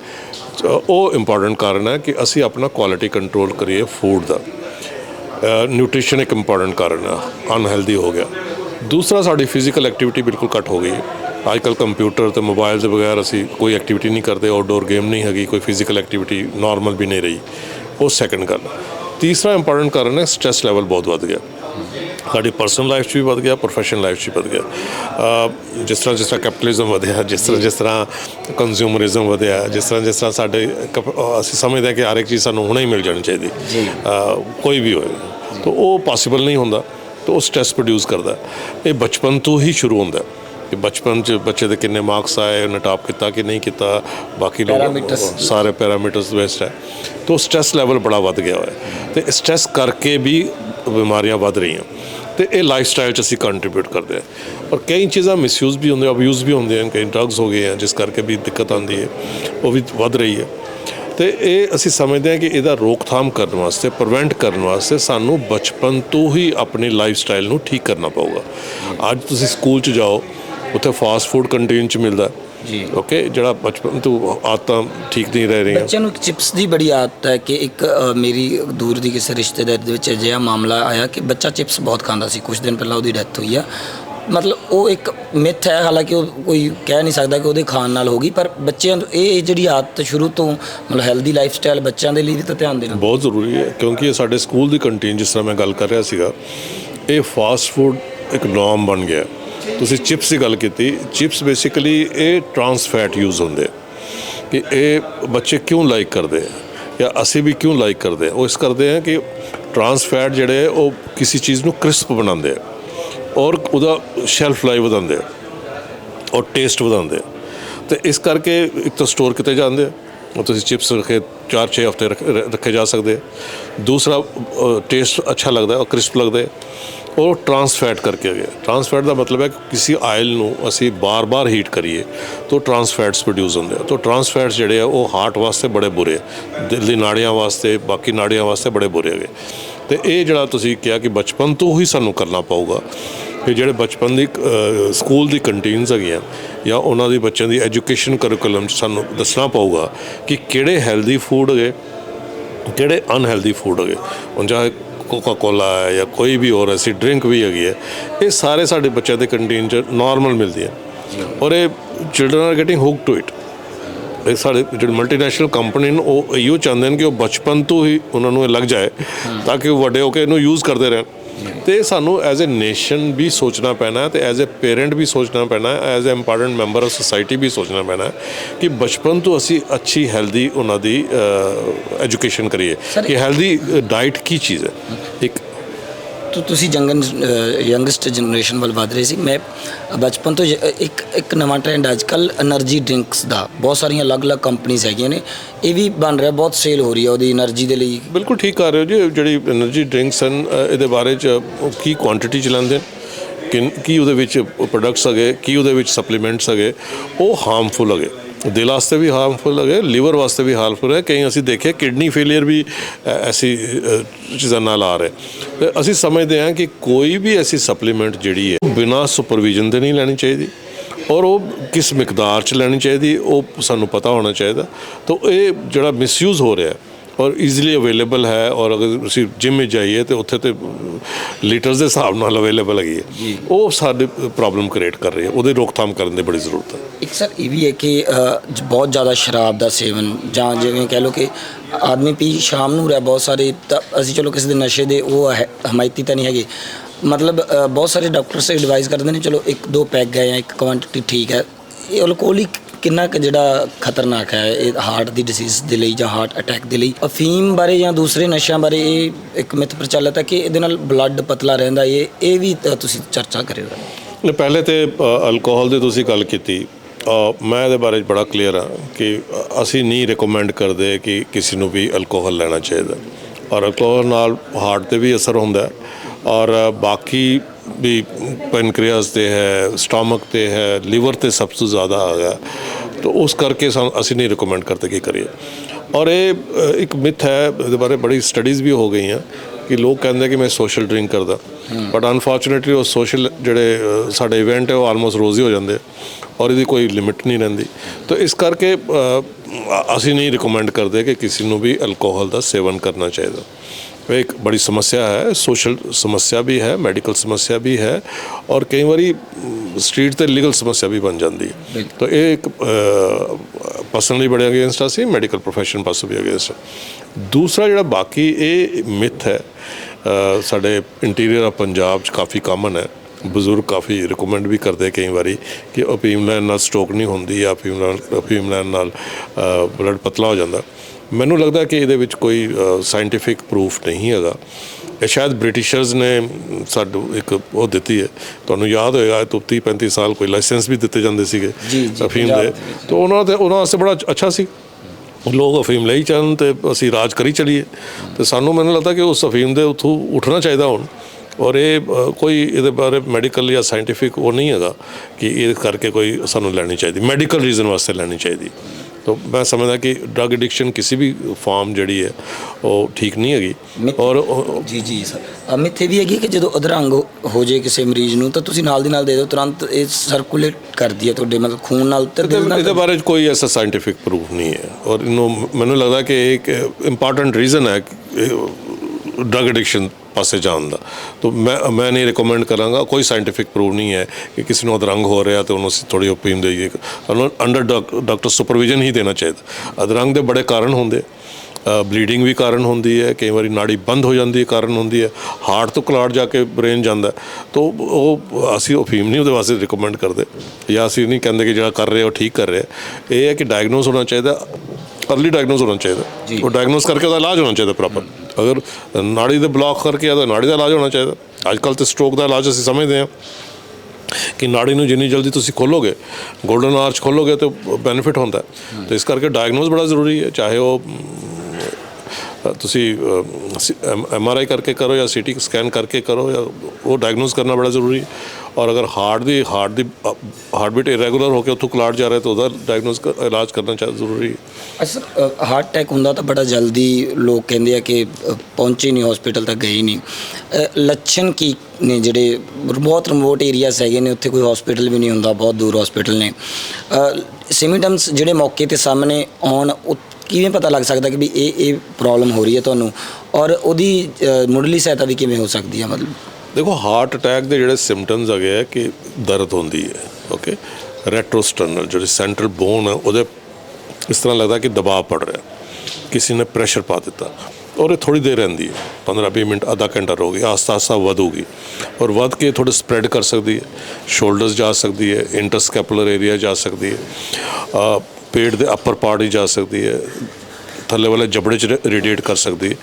ਉਹ ਇੰਪੋਰਟੈਂਟ ਕਾਰਨ ਹੈ ਕਿ ਅਸੀਂ ਆਪਣਾ ਕੁਆਲਿਟੀ ਕੰਟਰੋਲ ਕਰੀਏ ਫੂਡ ਦਾ। ਨਿਊਟ੍ਰੀਸ਼ਨ ਇੱਕ ਇੰਪੋਰਟੈਂਟ ਕਾਰਨ ਹੈ ਅਨਹੈਲਦੀ ਹੋ ਗਿਆ। ਦੂਸਰਾ, ਸਾਡੀ ਫਿਜ਼ੀਕਲ ਐਕਟੀਵਿਟੀ ਬਿਲਕੁਲ ਘੱਟ ਹੋ ਗਈ। ਹੈ ਅੱਜ ਕੱਲ ਕੰਪਿਊਟਰ ਤੇ ਮੋਬਾਈਲ ਦੇ ਬਗੈਰ ਅਸੀਂ ਕੋਈ ਐਕਟੀਵਿਟੀ ਨਹੀਂ ਕਰਦੇ ਆਊਟਡੋਰ ਗੇਮ ਨਹੀਂ ਹੈਗੀ, ਕੋਈ ਫਿਜ਼ੀਕਲ ਐਕਟੀਵਿਟੀ ਨਾਰਮਲ ਵੀ ਨਹੀਂ ਰਹੀ। ਉਹ ਸੈਕੰਡ ਗੱਲ। ਤੀਸਰਾ ਇੰਪੋਰਟੈਂਟ ਕਾਰਨ ਹੈ ਸਟ੍ਰੈਸ ਲੈਵਲ ਬਹੁਤ ਵੱਧ ਗਿਆ। ਸਾਡੀ ਪਰਸਨਲ ਲਾਈਫ 'ਚ ਵੀ ਵੱਧ ਗਿਆ ਪ੍ਰੋਫੈਸ਼ਨਲ ਲਾਈਫ 'ਚ ਵੀ ਵੱਧ ਗਿਆ। ਜਿਸ ਤਰ੍ਹਾਂ ਜਿਸ ਤਰ੍ਹਾਂ ਕੈਪੀਟਲਿਜ਼ਮ ਵਧਿਆ ਜਿਸ ਤਰ੍ਹਾਂ ਜਿਸ ਤਰ੍ਹਾਂ ਕੰਜ਼ਿਊਮਰਿਜ਼ਮ ਵਧਿਆ ਜਿਸ ਤਰ੍ਹਾਂ ਜਿਸ ਤਰ੍ਹਾਂ ਸਾਡੇ ਅਸੀਂ ਸਮਝਦੇ ਹਾਂ ਕਿ ਹਰ ਇੱਕ ਚੀਜ਼ ਸਾਨੂੰ ਹੁਣੇ ਹੀ ਮਿਲ ਜਾਣੀ ਚਾਹੀਦੀ। ਕੋਈ ਵੀ ਹੋਏ ਤਾਂ ਉਹ ਪੋਸੀਬਲ ਨਹੀਂ ਹੁੰਦਾ। ਤਾਂ ਉਹ ਸਟ੍ਰੈਸ ਪ੍ਰੋਡਿਊਸ ਕਰਦਾ। ਇਹ ਬਚਪਨ ਤੋਂ ਹੀ ਸ਼ੁਰੂ ਹੁੰਦਾ। ਹੈ ਕਿ ਬਚਪਨ 'ਚ ਬੱਚੇ ਦੇ ਕਿੰਨੇ ਮਾਰਕਸ ਆਏ ਉਹਨੇ ਟਾਪ ਕੀਤਾ ਕਿ ਨਹੀਂ ਕੀਤਾ ਬਾਕੀ ਲੋਕ। ਸਾਰੇ ਪੈਰਾਮੀਟਰਸ ਬੈਸਟ ਹੈ। ਤੋਂ ਸਟ੍ਰੈਸ ਲੈਵਲ ਬੜਾ ਵੱਧ ਗਿਆ ਹੋਇਆ। ਤੇ ਸਟ੍ਰੈਸ ਕਰਕੇ ਵੀ ਬਿਮਾਰੀਆਂ ਵੱਧ ਰਹੀਆਂ। ਤੇ ਇਹ ਲਾਈਫ ਸਟਾਈਲ 'ਚ ਅਸੀਂ ਕੰਟਰੀਬਿਊਟ ਕਰਦੇ ਹਾਂ। ਔਰ ਕਈ ਚੀਜ਼ਾਂ ਮਿਸਯੂਜ਼ ਵੀ ਹੁੰਦੇ ਅਬਯੂਜ਼ ਵੀ ਹੁੰਦੇ ਹਨ। ਕਈ ਡਰੱਗਸ ਹੋ ਗਏ ਆ ਜਿਸ ਕਰਕੇ ਵੀ ਦਿੱਕਤ ਆਉਂਦੀ ਹੈ। ਉਹ ਵੀ ਵੱਧ ਰਹੀ ਹੈ। ਤੇ ਇਹ ਅਸੀਂ ਸਮਝਦੇ ਹਾਂ ਕਿ ਇਹਦਾ ਰੋਕਥਾਮ ਕਰਨ ਵਾਸਤੇ ਪ੍ਰੀਵੈਂਟ ਕਰਨ ਵਾਸਤੇ ਸਾਨੂੰ ਬਚਪਨ ਤੋਂ ਹੀ ਆਪਣੀ ਲਾਈਫ ਸਟਾਈਲ ਨੂੰ ਠੀਕ ਕਰਨਾ ਪਊਗਾ। ਅੱਜ ਤੁਸੀਂ ਸਕੂਲ 'ਚ ਜਾਓ ਉੱਥੇ ਫਾਸਟ ਫੂਡ ਕੰਟੀਨ 'ਚ ਮਿਲਦਾ। ਜੀ। ਓਕੇ ਜਿਹੜਾ ਬਚਪਨ ਤੋਂ ਆਦਤਾਂ ਠੀਕ ਨਹੀਂ ਰਹਿ ਰਹੀਆਂ। ਬੱਚਿਆਂ ਨੂੰ ਚਿਪਸ ਦੀ ਬੜੀ ਆਦਤ ਹੈ ਕਿ ਇੱਕ ਅ, ਮੇਰੀ ਦੂਰ ਦੀ ਕਿਸੇ ਰਿਸ਼ਤੇਦਾਰ ਦੇ ਵਿੱਚ ਅਜਿਹਾ ਮਾਮਲਾ ਆਇਆ ਕਿ ਬੱਚਾ ਚਿਪਸ ਬਹੁਤ ਖਾਂਦਾ ਸੀ। ਕੁਝ ਦਿਨ ਪਹਿਲਾਂ ਉਹਦੀ ਡੈਥ ਹੋਈ ਆ। ਮਤਲਬ ਉਹ ਇੱਕ ਮਿੱਥ ਹੈ ਹਾਲਾਂਕਿ ਉਹ ਕੋਈ ਕਹਿ ਨਹੀਂ ਸਕਦਾ ਕਿ ਉਹਦੇ ਖਾਣ ਨਾਲ ਹੋ ਗਈ ਪਰ ਬੱਚਿਆਂ ਨੂੰ ਇਹ ਜਿਹੜੀ ਆਦਤ ਸ਼ੁਰੂ ਤੋਂ ਮਤਲਬ ਹੈਲਦੀ ਲਾਈਫ ਸਟਾਈਲ ਬੱਚਿਆਂ ਦੇ ਲਈ ਵੀ ਤਾਂ ਧਿਆਨ ਦੇਣਾ। ਬਹੁਤ ਜ਼ਰੂਰੀ ਹੈ ਕਿਉਂਕਿ ਇਹ ਸਾਡੇ ਸਕੂਲ ਦੀ ਕੰਟੀਨ ਜਿਸ ਤਰ੍ਹਾਂ ਮੈਂ ਗੱਲ ਕਰ ਰਿਹਾ ਸੀਗਾ ਇਹ ਫਾਸਟ ਫੂਡ ਇੱਕ ਨਾਰਮ ਬਣ ਗਿਆ। ਤੁਸੀਂ ਚਿਪਸ ਦੀ ਗੱਲ ਕੀਤੀ, ਚਿਪਸ ਬੇਸਿਕਲੀ ਇਹ ਟਰਾਂਸ ਫੈਟ ਯੂਜ਼ ਹੁੰਦੇ ਕਿ ਇਹ ਬੱਚੇ ਕਿਉਂ ਲਾਈਕ ਕਰਦੇ ਆ, ਜਾਂ ਅਸੀਂ ਵੀ ਕਿਉਂ ਲਾਈਕ ਕਰਦੇ ਆ? ਉਹ ਇਸ ਕਰਦੇ ਆ ਕਿ ਟਰਾਂਸ ਫੈਟ ਜਿਹੜੇ ਉਹ ਕਿਸੇ ਚੀਜ਼ ਨੂੰ ਕ੍ਰਿਸਪ ਬਣਾਉਂਦੇ ਆ, ਔਰ ਉਹਦਾ ਸ਼ੈਲਫ ਲਾਈਫ ਵਧਾਉਂਦੇ ਆ, ਔਰ ਟੇਸਟ ਵਧਾਉਂਦੇ ਆ। ਤੇ ਇਸ ਕਰਕੇ ਇੱਕ ਤਾਂ ਸਟੋਰ ਕਿਤੇ ਜਾਂਦੇ ਆ, ਉਹ ਤੁਸੀਂ ਚਿਪਸ ਰੱਖੇ 4-6 ਹਫ਼ਤੇ ਰੱਖੇ ਜਾ ਸਕਦੇ ਦੂਸਰਾ ਟੇਸਟ ਅੱਛਾ ਲੱਗਦਾ ਔਰ ਕ੍ਰਿਸਪ ਲੱਗਦਾ ਉਹ ਟਰਾਂਸ ਫੈਟ ਕਰਕੇ ਗਿਆ ਟਰਾਂਸ ਫੈਟ ਦਾ ਮਤਲਬ ਹੈ ਕਿ ਕਿਸੇ ਆਇਲ ਨੂੰ ਅਸੀਂ ਬਾਰ-ਬਾਰ ਹੀਟ ਕਰੀਏ ਤਾਂ ਟਰਾਂਸ ਫੈਟਸ ਪ੍ਰੋਡਿਊਸ ਹੁੰਦੇ ਆ। ਤਾਂ ਟਰਾਂਸ ਫੈਟਸ ਜਿਹੜੇ ਆ, ਉਹ ਹਾਰਟ ਵਾਸਤੇ ਬੜੇ ਬੁਰੇ ਦਿਲ ਦੀ ਨਾੜੀਆਂ ਵਾਸਤੇ, ਬਾਕੀ ਨਾੜੀਆਂ ਵਾਸਤੇ ਬੜੇ ਬੁਰੇ ਹੈਗੇ। ਤੇ ਇਹ ਜਿਹੜਾ ਤੁਸੀਂ ਕਿਹਾ ਕਿ ਬਚਪਨ ਤੋਂ ਹੀ ਸਾਨੂੰ ਕਰਨਾ ਪਊਗਾ ਕਿ ਜਿਹੜੇ ਬਚਪਨ ਦੀ ਸਕੂਲ ਦੀ ਕੰਟੀਨਸ ਹੈਗੀਆਂ, ਜਾਂ ਉਹਨਾਂ ਦੀ ਬੱਚਿਆਂ ਦੀ ਐਜੂਕੇਸ਼ਨ ਕਰਿਕੂਲਮ 'ਚ ਸਾਨੂੰ ਦੱਸਣਾ ਪਊਗਾ ਕਿ ਕਿਹੜੇ ਹੈਲਦੀ ਫੂਡ ਹੈਗੇ, ਕਿਹੜੇ ਅਨਹੈਲਦੀ ਫੂਡ ਹੈਗੇ। ਹੁਣ ਚਾਹੇ ਕੋਕਾ ਕੋਲਾ ਹੈ ਜਾਂ ਕੋਈ ਵੀ ਹੋਰ ਐਸੀ ਡਰਿੰਕ ਵੀ ਹੈਗੀ ਹੈ, ਇਹ ਸਾਰੇ ਸਾਡੇ ਬੱਚਿਆਂ ਦੇ ਕੰਟੀਨ 'ਚ ਨਾਰਮਲ ਮਿਲਦੀ ਹੈ। ਔਰ ਇਹ children are getting hook to it ਇਹ ਸਾਡੇ ਜਿਹੜੇ ਮਲਟੀਨੈਸ਼ਨਲ ਕੰਪਨੀ ਨੇ, ਉਹ ਇਹੋ ਚਾਹੁੰਦੇ ਨੇ ਕਿ ਉਹ ਬਚਪਨ ਤੋਂ ਹੀ ਉਹਨਾਂ ਨੂੰ ਇਹ ਲੱਗ ਜਾਏ, ਤਾਂ ਕਿ ਉਹ ਵੱਡੇ ਹੋ ਕੇ ਇਹਨੂੰ ਯੂਜ਼ ਕਰਦੇ ਰਹਿਣ। ਤੇ ਸਾਨੂੰ ਐਜ਼ ਅ ਨੇਸ਼ਨ ਵੀ ਸੋਚਣਾ ਪੈਣਾ ਤੇ ਐਜ਼ ਅ ਪੇਰੈਂਟ ਵੀ ਸੋਚਣਾ ਪੈਣਾ as a important member of society ਵੀ ਸੋਚਣਾ ਪੈਣਾ ਕਿ ਬਚਪਨ ਤੋਂ ਅਸੀਂ ਅੱਛੀ ਹੈਲਦੀ ਉਹਨਾਂ ਦੀ ਐਜੂਕੇਸ਼ਨ ਕਰੀਏ। ਕਿ ਹੈਲਦੀ ਡਾਈਟ ਕੀ ਚੀਜ਼ ਹੈ? ਇੱਕ ਤੋਂ ਤੁਸੀਂ ਜੰਗਨ ਯੰਗਸਟ ਜਨਰੇਸ਼ਨ ਵੱਲ ਵਧ ਰਹੇ ਸੀ। ਮੈਂ ਬਚਪਨ ਤੋਂ ਇੱਕ ਇੱਕ ਨਵਾਂ ਟ੍ਰੈਂਡ ਅੱਜ ਕੱਲ એનર્ਜੀ ਡਰਿੰਕਸ ਦਾ। ਬਹੁਤ ਸਾਰੀਆਂ ਅਲੱਗ-ਅਲੱਗ ਕੰਪਨੀਆਂ ਹੈਗੀਆਂ ਨੇ। ਇਹ ਵੀ ਬਣ ਰਿਹਾ, ਬਹੁਤ ਸੇਲ ਹੋ ਰਹੀ ਹੈ ਉਹਦੀ એનર્ਜੀ ਦੇ ਲਈ। ਬਿਲਕੁਲ ਠੀਕ ਕਰ ਰਹੇ ਹੋ ਜੀ। ਜਿਹੜੀ એનર્ਜੀ ਡਰਿੰਕਸ ਹਨ ਇਹਦੇ ਬਾਰੇ ਚ ਕੀ ਕੁਆਂਟੀਟੀ ਚਲਾਉਂਦੇ ਨੇ ਕੀ ਉਹਦੇ ਵਿੱਚ ਪ੍ਰੋਡਕਟਸ ਹੈਗੇ, ਕੀ ਉਹਦੇ ਵਿੱਚ ਸਪਲੀਮੈਂਟਸ ਹੈਗੇ, ਉਹ ਹਾਰਮਫੁਲ ਹੈਗੇ। ਦਿਲ ਵਾਸਤੇ ਵੀ ਹਾਰਮਫੁਲ ਹੈਗੇ ਲੀਵਰ ਵਾਸਤੇ ਵੀ ਹਾਰਮਫੁਲ ਹੈ। ਕਈ ਅਸੀਂ ਦੇਖਿਆ ਕਿਡਨੀ ਫੇਲਿਅਰ ਵੀ ਐਸੀ ਚੀਜ਼ਾਂ ਨਾਲ ਆ ਰਹੇ। ਅਸੀਂ ਸਮਝਦੇ ਹਾਂ ਕਿ ਕੋਈ ਵੀ ਐਸੀ ਸਪਲੀਮੈਂਟ ਜਿਹੜੀ ਹੈ ਬਿਨਾਂ ਸੁਪਰਵਿਜ਼ਨ ਦੇ ਨਹੀਂ ਲੈਣੀ ਚਾਹੀਦੀ। ਔਰ ਉਹ ਕਿਸ ਮਿਕਦਾਰ ਚ ਲੈਣੀ ਚਾਹੀਦੀ, ਉਹ ਸਾਨੂੰ ਪਤਾ ਹੋਣਾ ਚਾਹੀਦਾ। ਤਾਂ ਇਹ ਜਿਹੜਾ ਮਿਸਯੂਜ਼ ਹੋ ਰਿਹਾ ਹੈ ਔਰ ਈਜ਼ੀਲੀ ਅਵੇਲੇਬਲ ਹੈ ਔਰ ਅਗਰ ਤੁਸੀਂ ਜਿਮ ਵਿੱਚ ਜਾਈਏ ਤੇ ਉੱਥੇ ਤੇ ਲੀਟਰਸ ਦੇ ਹਿਸਾਬ ਨਾਲ ਅਵੇਲੇਬਲ ਹੈਗੀ ਹੈ। ਉਹ ਸਾਡੇ ਪ੍ਰੋਬਲਮ ਕ੍ਰੀਏਟ ਕਰ ਰਹੀ ਹੈ। ਉਹਦੇ ਰੋਕਥਾਮ ਕਰਨ ਦੀ ਬੜੀ ਜ਼ਰੂਰਤ ਹੈ। ਇੱਕ ਸਰ ਇਹ ਵੀ ਹੈ ਕਿ ਬਹੁਤ ਜ਼ਿਆਦਾ ਸ਼ਰਾਬ ਦਾ ਸੇਵਨ ਜਾਂ ਜਿਵੇਂ ਕਹਿ ਲਓ ਕਿ ਆਦਮੀ ਪੀ ਸ਼ਾਮ ਨੂੰ ਰਿਹਾ ਬਹੁਤ ਸਾਰੇ ਅਸੀਂ ਚਲੋ ਕਿਸੇ ਦੇ ਨਸ਼ੇ ਦੇ ਉਹ ਹੈ ਹਮਾਇਤੀ ਤਾਂ ਨਹੀਂ ਹੈਗੇ। ਮਤਲਬ ਬਹੁਤ ਸਾਰੇ ਡਾਕਟਰਸ ਐਡਵਾਈਸ ਕਰਦੇ ਨੇ ਚਲੋ ਇੱਕ ਦੋ ਪੈਗ ਹੈ ਜਾਂ ਇੱਕ ਕੁਆਂਟੀਟੀ ਠੀਕ ਹੈ। ਇਹ ਅਲਕੋਹਲਿਕ ਕਿੰਨਾ ਕੁ ਜਿਹੜਾ ਖਤਰਨਾਕ ਹੈ ਇਹ ਹਾਰਟ ਦੀ ਡਿਸੀਜ਼ ਦੇ ਲਈ ਜਾਂ ਹਾਰਟ ਅਟੈਕ ਦੇ ਲਈ? ਅਫੀਮ ਬਾਰੇ ਜਾਂ ਦੂਸਰੇ ਨਸ਼ਿਆਂ ਬਾਰੇ ਇਹ ਇੱਕ ਮਿੱਥ ਪ੍ਰਚਲਿਤ ਹੈ ਕਿ ਇਹਦੇ ਨਾਲ ਬਲੱਡ ਪਤਲਾ ਰਹਿੰਦਾ ਇਹ ਇਹ ਵੀ ਤੁਸੀਂ ਚਰਚਾ ਕਰਿਓ। ਨੇ ਪਹਿਲੇ ਤੇ ਅਲਕੋਹਲ ਦੀ ਤੁਸੀਂ ਗੱਲ ਕੀਤੀ। ਮੈਂ ਇਹਦੇ ਬਾਰੇ 'ਚ ਬੜਾ ਕਲੀਅਰ ਹਾਂ ਕਿ ਅਸੀਂ ਨਹੀਂ ਰეკਮੈਂਡ ਕਰਦੇ ਕਿ ਕਿਸੇ ਨੂੰ ਵੀ ਅਲਕੋਹਲ ਲੈਣਾ ਚਾਹੀਦਾ। ਔਰ ਅਲਕੋਹਲ ਨਾਲ ਹਾਰਟ ਤੇ ਵੀ ਅਸਰ ਹੁੰਦਾ ਔਰ ਬਾਕੀ ਵੀ ਪੈਨਕ੍ਰੀਅਸ ਤੇ ਹੈ ਸਟਮਕ ਤੇ ਹੈ ਲੀਵਰ ਤੇ ਸਭ ਤੋਂ ਜ਼ਿਆਦਾ ਆ ਗਿਆ। ਤਾਂ ਉਸ ਕਰਕੇ ਅਸੀਂ ਨਹੀਂ ਰეკਮੈਂਡ ਕਰਦੇ ਕਿ ਕਰੀਏ। ਔਰ ਇਹ ਇੱਕ ਮਿਥ ਹੈ ਇਹਦੇ ਬਾਰੇ ਬੜੀ ਸਟੱਡੀਜ਼ ਵੀ ਹੋ ਗਈਆਂ ਕਿ ਲੋਕ ਕਹਿੰਦੇ ਕਿ ਮੈਂ ਸੋਸ਼ਲ ਡਰਿੰਕ ਕਰਦਾ। ਬਟ ਅਨਫੋਰਚੂਨੇਟਲੀ ਉਹ ਸੋਸ਼ਲ ਜਿਹੜੇ ਸਾਡੇ ਇਵੈਂਟ ਹੈ ਉਹ ਆਲਮੋਸਟ ਰੋਜ਼ ਹੀ ਹੋ ਜਾਂਦੇ। ਔਰ ਇਹਦੀ ਕੋਈ ਲਿਮਿਟ ਨਹੀਂ ਰਹਿੰਦੀ। ਤਾਂ ਇਸ ਕਰਕੇ ਅਸੀਂ ਨਹੀਂ ਰეკਮੈਂਡ ਕਰਦੇ ਕਿ ਕਿਸੇ ਨੂੰ ਵੀ ਅਲਕੋਹਲ ਦਾ ਸੇਵਨ ਕਰਨਾ ਚਾਹੀਦਾ। ਇੱਕ ਬੜੀ ਸਮੱਸਿਆ ਹੈ ਸੋਸ਼ਲ ਸਮੱਸਿਆ ਵੀ ਹੈ ਮੈਡੀਕਲ ਸਮੱਸਿਆ ਵੀ ਹੈ ਔਰ ਕਈ ਵਾਰੀ ਸਟਰੀਟ ਤੇ ਲੀਗਲ ਸਮੱਸਿਆ ਵੀ ਬਣ ਜਾਂਦੀ ਹੈ ਤਾਂ ਇਹ ਇੱਕ ਪਰਸਨਲੀ ਬੜੇ ਅਗੇਂਸਟ ਅਸੀਂ ਮੈਡੀਕਲ ਪ੍ਰੋਫੈਸ਼ਨ ਪਾਸੋਂ ਵੀ ਅਗੇਂਸਟ ਦੂਸਰਾ ਜਿਹੜਾ ਬਾਕੀ ਇਹ ਮਿਥ ਹੈ ਸਾਡੇ ਇੰਟੀਰੀਅਰ ਆਫ ਪੰਜਾਬ ਚ ਕਾਫੀ ਕਾਮਨ ਹੈ ਬਜ਼ੁਰਗ ਕਾਫੀ ਰეკਮੈਂਡ ਵੀ ਕਰਦੇ ਕਈ ਵਾਰੀ ਕਿ ਅਫੀਮ ਲੈਣ ਨਾਲ ਸਟ੍ਰੋਕ ਨਹੀਂ ਹੁੰਦੀ ਜਾਂ ਅਫੀਮ ਨਾਲ ਅਫੀਮ ਲੈਣ ਨਾਲ ਬਲੱਡ ਪਤਲਾ ਹੋ ਜਾਂਦਾ ਮੈਨੂੰ ਲੱਗਦਾ ਕਿ ਇਹਦੇ ਵਿੱਚ ਕੋਈ ਸਾਇੰਟੀਫਿਕ ਪ੍ਰੂਫ ਨਹੀਂ ਹੈਗਾ। ਇਹ ਸ਼ਾਇਦ ਬ੍ਰਿਟਿਸ਼ਰਸ ਨੇ ਸਾਨੂੰ ਇੱਕ ਉਹ ਦਿੱਤੀ ਹੈ। ਤੁਹਾਨੂੰ ਯਾਦ ਹੋਏਗਾ ਤੋਂ 30 35 ਸਾਲ ਕੋਈ ਲਾਇਸੈਂਸ ਵੀ ਦਿੱਤੇ ਜਾਂਦੇ ਸੀਗੇ ਅਫੀਮ ਦੇ। ਤਾਂ ਉਹਨਾਂ ਦੇ ਉਹਨਾਂ ਵਾਸਤੇ ਬੜਾ ਅੱਛਾ ਸੀ। ਲੋਕ ਅਫੀਮ ਲਈ ਚੱਲਣ ਤੇ ਅਸੀਂ ਰਾਜ ਕਰੀ ਚਲੀਏ। ਤੇ ਸਾਨੂੰ ਮੈਨੂੰ ਲੱਗਦਾ ਕਿ ਉਸ ਅਫੀਮ ਦੇ ਉਥੋਂ ਉੱਠਣਾ ਚਾਹੀਦਾ ਹੁਣ। ਔਰ ਇਹ ਕੋਈ ਇਹਦੇ ਬਾਰੇ ਮੈਡੀਕਲ ਜਾਂ ਸਾਇੰਟੀਫਿਕ ਉਹ ਨਹੀਂ ਹੈਗਾ ਕਿ ਇਹ ਕਰਕੇ ਕੋਈ ਸਾਨੂੰ ਲੈਣੀ ਚਾਹੀਦੀ। ਮੈਡੀਕਲ ਰੀਜ਼ਨ ਵਾਸਤੇ ਲੈਣੀ ਚਾਹੀਦੀ। ਤਾਂ ਮੈਂ ਸਮਝਦਾ ਕਿ ਡਰਗ ਐਡਿਕਸ਼ਨ ਕਿਸੇ ਵੀ ਫਾਰਮ ਜਿਹੜੀ ਹੈ ਉਹ ਠੀਕ ਨਹੀਂ ਹੈਗੀ। ਔਰ ਜੀ ਜੀ ਸਰ। ਅ, ਮਿੱਥੇ ਵੀ ਹੈਗੀ ਕਿ ਜਦੋਂ ਅਧਰੰਗ ਹੋ- ਜੇ ਕਿਸੇ ਮਰੀਜ਼ ਨੂੰ ਤਾਂ ਤੁਸੀਂ ਨਾਲ ਦੀ ਨਾਲ ਦੇ ਦਿਓ ਤੁਰੰਤ ਇਹ ਸਰਕੂਲੇਟ ਕਰਦੀ ਹੈ ਤੁਹਾਡੇ ਮਤਲਬ ਖੂਨ ਨਾਲ ਤੇ ਦਿਲ ਨਾਲ ਇਹਦੇ ਬਾਰੇ ਕੋਈ ਐਸਾ ਸਾਇੰਟੀਫਿਕ ਪ੍ਰੂਫ ਨਹੀਂ ਹੈ। ਔਰ ਇਹਨੂੰ ਮੈਨੂੰ ਲੱਗਦਾ ਕਿ ਇਹ ਇੱਕ ਇੰਪੋਰਟੈਂਟ ਰੀਜ਼ਨ ਹੈ ਡਰਗ ਐਡਿਕਸ਼ਨ ਪਾਸੇ ਜਾਣ ਦਾ। ਤਾਂ ਮੈਂ ਮੈਂ ਨਹੀਂ ਰეკਮੈਂਡ ਕਰਾਂਗਾ ਕੋਈ ਸਾਇੰਟੀਫਿਕ ਪ੍ਰੂਫ ਨਹੀਂ ਹੈ ਕਿ ਕਿਸੇ ਨੂੰ ਅਧਰੰਗ ਹੋ ਰਿਹਾ ਤੇ ਉਹਨੂੰ ਅਸੀਂ ਥੋੜੀ ਓਪੀਮ ਦੇਈਏ। ਉਹਨੂੰ ਅੰਡਰ ਡਾਕਟਰ ਸੁਪਰਵਿਜ਼ਨ ਹੀ ਦੇਣਾ ਚਾਹੀਦਾ। ਅਧਰੰਗ ਦੇ ਬੜੇ ਕਾਰਨ ਹੁੰਦੇ। ਬਲੀਡਿੰਗ ਵੀ ਕਾਰਨ ਹੁੰਦੀ ਹੈ ਕਈ ਵਾਰੀ ਨਾੜੀ ਬੰਦ ਹੋ ਜਾਂਦੀ ਹੈ ਕਾਰਨ ਹੁੰਦੀ ਹੈ। ਹਾਰਟ ਤੋਂ ਕਲਾਟ ਜਾ ਕੇ ਬ੍ਰੇਨ ਜਾਂਦਾ। ਤਾਂ ਉਹ ਅਸੀਂ ਅਫੀਮ ਨਹੀਂ ਉਹਦੇ ਵਾਸਤੇ ਰਿਕਮੈਂਡ ਕਰਦੇ। ਜਾਂ ਅਸੀਂ ਨਹੀਂ ਕਹਿੰਦੇ ਕਿ ਜਿਹੜਾ ਕਰ ਰਿਹਾ ਉਹ ਠੀਕ ਕਰ ਰਿਹਾ। ਇਹ ਹੈ ਕਿ ਡਾਇਗਨੋਸ ਹੋਣਾ ਚਾਹੀਦਾ। ਅਰਲੀ ਡਾਇਗਨੋਸ ਹੋਣਾ ਚਾਹੀਦਾ। ਉਹ ਡਾਇਗਨੋਸ ਕਰਕੇ ਉਹਦਾ ਇਲਾਜ ਹੋਣਾ ਚਾਹੀਦਾ ਪ੍ਰੋਪਰ ਅਗਰ ਨਾੜੀ ਦੇ ਬਲੌਕ ਕਰਕੇ ਆ ਤਾਂ ਨਾੜੀ ਦਾ ਇਲਾਜ ਹੋਣਾ ਚਾਹੀਦਾ। ਅੱਜ ਕੱਲ੍ਹ ਤੇ ਸਟ੍ਰੋਕ ਦਾ ਇਲਾਜ ਅਸੀਂ ਸਮਝਦੇ ਹਾਂ ਕਿ ਨਾੜੀ ਨੂੰ ਜਿੰਨੀ ਜਲਦੀ ਤੁਸੀਂ ਖੋਲੋਗੇ 골ਡਨ ਆਰਚ ਖੋਲੋਗੇ ਤਾਂ ਬੈਨੀਫਿਟ ਹੁੰਦਾ ਤੇ ਇਸ ਕਰਕੇ ਡਾਇਗਨੋਸ ਬੜਾ ਜ਼ਰੂਰੀ ਹੈ, ਚਾਹੇ ਉਹ ਤੁਸੀਂ ਐਮ ਆਰ ਆਈ ਕਰਕੇ ਕਰੋ ਜਾਂ ਸੀਟੀ ਸਕੈਨ ਕਰਕੇ ਕਰੋ ਜਾਂ ਉਹ ਡਾਇਗਨੋਸ ਕਰਨਾ ਬੜਾ ਜ਼ਰੂਰੀ ਹੈ। ਔਰ ਅਗਰ ਹਾਰਟ ਦੀ ਹਾਰਟ ਦੀ, ਹਾਰਟ ਇਰੈਗੂਲਰ ਹੋ ਕੇ ਉੱਥੋਂ ਕਲਾਟ ਜਾ ਰਿਹਾ ਤਾਂ ਉਹਦਾ ਡਾਇਗਨੋਸ ਇਲਾਜ ਕਰਨਾ ਚਾਹੀਦਾ ਜ਼ਰੂਰੀ ਹੈ। ਅੱਛਾ ਹਾਰਟ ਅਟੈਕ ਹੁੰਦਾ ਤਾਂ ਬੜਾ ਜਲਦੀ ਲੋਕ ਕਹਿੰਦੇ ਆ ਕਿ ਪਹੁੰਚੇ ਨਹੀਂ ਹਸਪੀਟਲ ਤੱਕ ਗਏ ਨਹੀਂ। ਲੱਛਣ ਕੀ ਨੇ ਜਿਹੜੇ, ਬਹੁਤ ਰਿਮੋਟ ਏਰੀਆਸ ਹੈਗੇ ਨੇ, ਉੱਥੇ ਕੋਈ ਹਸਪੀਟਲ ਵੀ ਨਹੀਂ ਹੁੰਦਾ, ਬਹੁਤ ਦੂਰ ਹਸਪੀਟਲ ਨੇ। ਸਿਮਟਮਸ ਜਿਹੜੇ ਮੌਕੇ ਤੇ ਸਾਹਮਣੇ ਆਉਣ, ਉਹ ਕਿਵੇਂ ਪਤਾ ਲੱਗ ਸਕਦਾ ਕਿ ਵੀ ਇਹ ਇਹ ਪ੍ਰੋਬਲਮ ਹੋ ਰਹੀ ਹੈ ਤੁਹਾਨੂੰ? ਔਰ ਉਹਦੀ ਮੁੱਢਲੀ ਸਹਾਇਤਾ ਵੀ ਕਿਵੇਂ ਹੋ ਸਕਦੀ ਹੈ, ਮਤਲਬ? ਦੇਖੋ ਹਾਰਟ ਅਟੈਕ ਦੇ ਜਿਹੜੇ ਸਿੰਪਟਮਸ ਹੈਗੇ ਆ ਕਿ ਦਰਦ ਹੁੰਦੀ ਹੈ ਓਕੇ ਰੈਟਰੋਸਟਰਨਲ ਜਿਹੜੀ ਸੈਂਟਰਲ ਬੋਨ ਹੈ ਉਹਦੇ ਇਸ ਤਰ੍ਹਾਂ ਲੱਗਦਾ ਕਿ ਦਬਾਅ ਪੜ ਰਿਹਾ, ਕਿਸੇ ਨੇ ਪ੍ਰੈਸ਼ਰ ਪਾ ਦਿੱਤਾ, ਔਰ ਇਹ ਥੋੜੀ ਦੇਰ ਰਹਿੰਦੀ ਹੈ 15-20 ਮਿੰਟ, ਅੱਧਾ ਘੰਟਾ ਰਹੂਗੀ ਆਸਤਾ ਆਸਤਾ ਵਧੂਗੀ, ਔਰ ਵੱਧ ਕੇ ਥੋੜਾ ਸਪਰੈਡ ਕਰ ਸਕਦੀ ਹੈ ਸ਼ੋਲਡਰਸ ਜਾ ਸਕਦੀ ਹੈ ਇੰਟਰਸਕੈਪੂਲਰ ਏਰੀਆ ਜਾ ਸਕਦੀ ਹੈ ਪੇਟ ਦੇ ਅਪਰ ਪਾਰਟ ਹੀ ਜਾ ਸਕਦੀ ਹੈ ਥੱਲੇ ਵਾਲੇ ਜਬੜੇ ਚ ਰੇਡੀਏਟ ਕਰ ਸਕਦੀ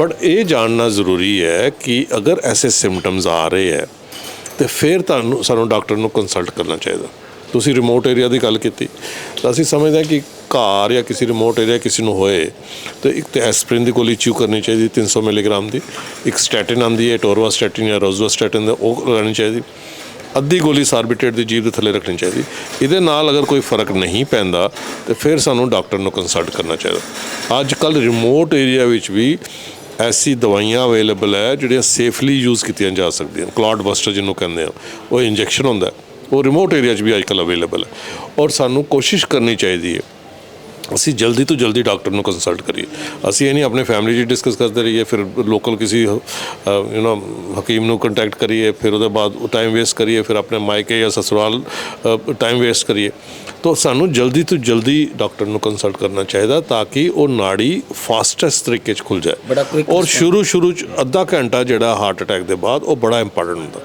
ਬਟ ਇਹ ਜਾਣਨਾ ਜ਼ਰੂਰੀ ਹੈ ਕਿ ਅਗਰ ਐਸੇ ਸਿੰਪਟਮਸ ਆ ਰਹੇ ਹੈ, ਤੇ ਫਿਰ ਤੁਹਾਨੂੰ, ਸਾਨੂੰ ਡਾਕਟਰ ਨੂੰ ਕੰਸਲਟ ਕਰਨਾ ਚਾਹੀਦਾ। ਤੁਸੀਂ ਰਿਮੋਟ ਏਰੀਆ ਦੀ ਗੱਲ ਕੀਤੀ, ਤਾਂ ਅਸੀਂ ਸਮਝਦੇ ਹਾਂ ਕਿ ਘਰ ਜਾਂ ਕਿਸੇ ਰਿਮੋਟ ਏਰੀਆ ਕਿਸੇ ਨੂੰ ਹੋਏ, ਤਾਂ ਇੱਕ ਤੇ ਐਸਪ੍ਰਿਨ ਦੀ ਗੋਲੀ ਚਿਊ ਕਰਨੀ ਚਾਹੀਦੀ 300 ਮਿਲੀਗ੍ਰਾਮ ਦੀ। ਇੱਕ ਸਟੈਟਿਨ ਆਂਦੀ ਹੈ ਟੋਰਵਾਸਟੈਟਿਨ ਜਾਂ ਰੋਜ਼ਵਾਸਟੈਟਿਨ ਦਾ, ਉਹ ਲੈਣੀ ਚਾਹੀਦੀ। ਅੱਧੀ ਗੋਲੀ ਸਾਰਬੀਟੇਟ ਦੀ ਜੀਭ ਦੇ ਥੱਲੇ ਰੱਖਣੀ ਚਾਹੀਦੀ। ਇਹਦੇ ਨਾਲ ਅਗਰ ਕੋਈ ਫ਼ਰਕ ਨਹੀਂ ਪੈਂਦਾ, ਤੇ ਫਿਰ ਸਾਨੂੰ ਡਾਕਟਰ ਨੂੰ ਕੰਸਲਟ ਕਰਨਾ ਚਾਹੀਦਾ। ਅੱਜ ਕੱਲ ਰਿਮੋਟ ਏਰੀਆ ਵਿੱਚ ਵੀ ਐਸੀ ਦਵਾਈਆਂ ਅਵੇਲੇਬਲ ਹੈ, ਜਿਹੜੀਆਂ ਸੇਫਲੀ ਯੂਜ਼ ਕੀਤੀਆਂ ਜਾ ਸਕਦੀਆਂ ਕਲੌਟ ਬਸਟਰ ਜਿਹਨੂੰ ਕਹਿੰਦੇ ਆ, ਉਹ ਇੰਜੈਕਸ਼ਨ ਹੁੰਦਾ ਉਹ ਰਿਮੋਟ ਏਰੀਆ 'ਚ ਵੀ ਅੱਜ ਕੱਲ ਅਵੇਲੇਬਲ ਹੈ। ਔਰ ਸਾਨੂੰ ਕੋਸ਼ਿਸ਼ ਕਰਨੀ ਚਾਹੀਦੀ ਹੈ ਅਸੀਂ ਜਲਦੀ ਤੋਂ ਜਲਦੀ ਡਾਕਟਰ ਨੂੰ ਕੰਸਲਟ ਕਰੀਏ। ਅਸੀਂ ਇਹ ਨਹੀਂ ਆਪਣੇ ਫੈਮਿਲੀ 'ਚ ਡਿਸਕਸ ਕਰਦੇ ਰਹੀਏ, ਫਿਰ ਲੋਕਲ ਕਿਸੇ ਯੂ نو ਹਕੀਮ ਨੂੰ ਕੰਟੈਕਟ ਕਰੀਏ, ਫਿਰ ਉਹਦੇ ਬਾਅਦ ਉਹ ਟਾਈਮ ਵੇਸਟ ਕਰੀਏ, ਫਿਰ ਆਪਣੇ ਮਾਇਕੇ ਜਾਂ ਸਸੁਰਾਲ ਟਾਈਮ ਵੇਸਟ ਕਰੀਏ। ਤਾਂ ਸਾਨੂੰ ਜਲਦੀ ਤੋਂ ਜਲਦੀ ਡਾਕਟਰ ਨੂੰ ਕੰਸਲਟ ਕਰਨਾ ਚਾਹੀਦਾ ਤਾਂ ਕਿ ਉਹ ਨਾੜੀ ਫਾਸਟੈਸਟ ਤਰੀਕੇ 'ਚ ਖੁੱਲ ਜਾਏ। ਔਰ ਸ਼ੁਰੂ ਸ਼ੁਰੂ 'ਚ ਅੱਧਾ ਘੰਟਾ ਜਿਹੜਾ ਹਾਰਟ ਅਟੈਕ ਦੇ ਬਾਅਦ ਉਹ ਬੜਾ ਇੰਪੋਰਟੈਂਟ ਹੁੰਦਾ।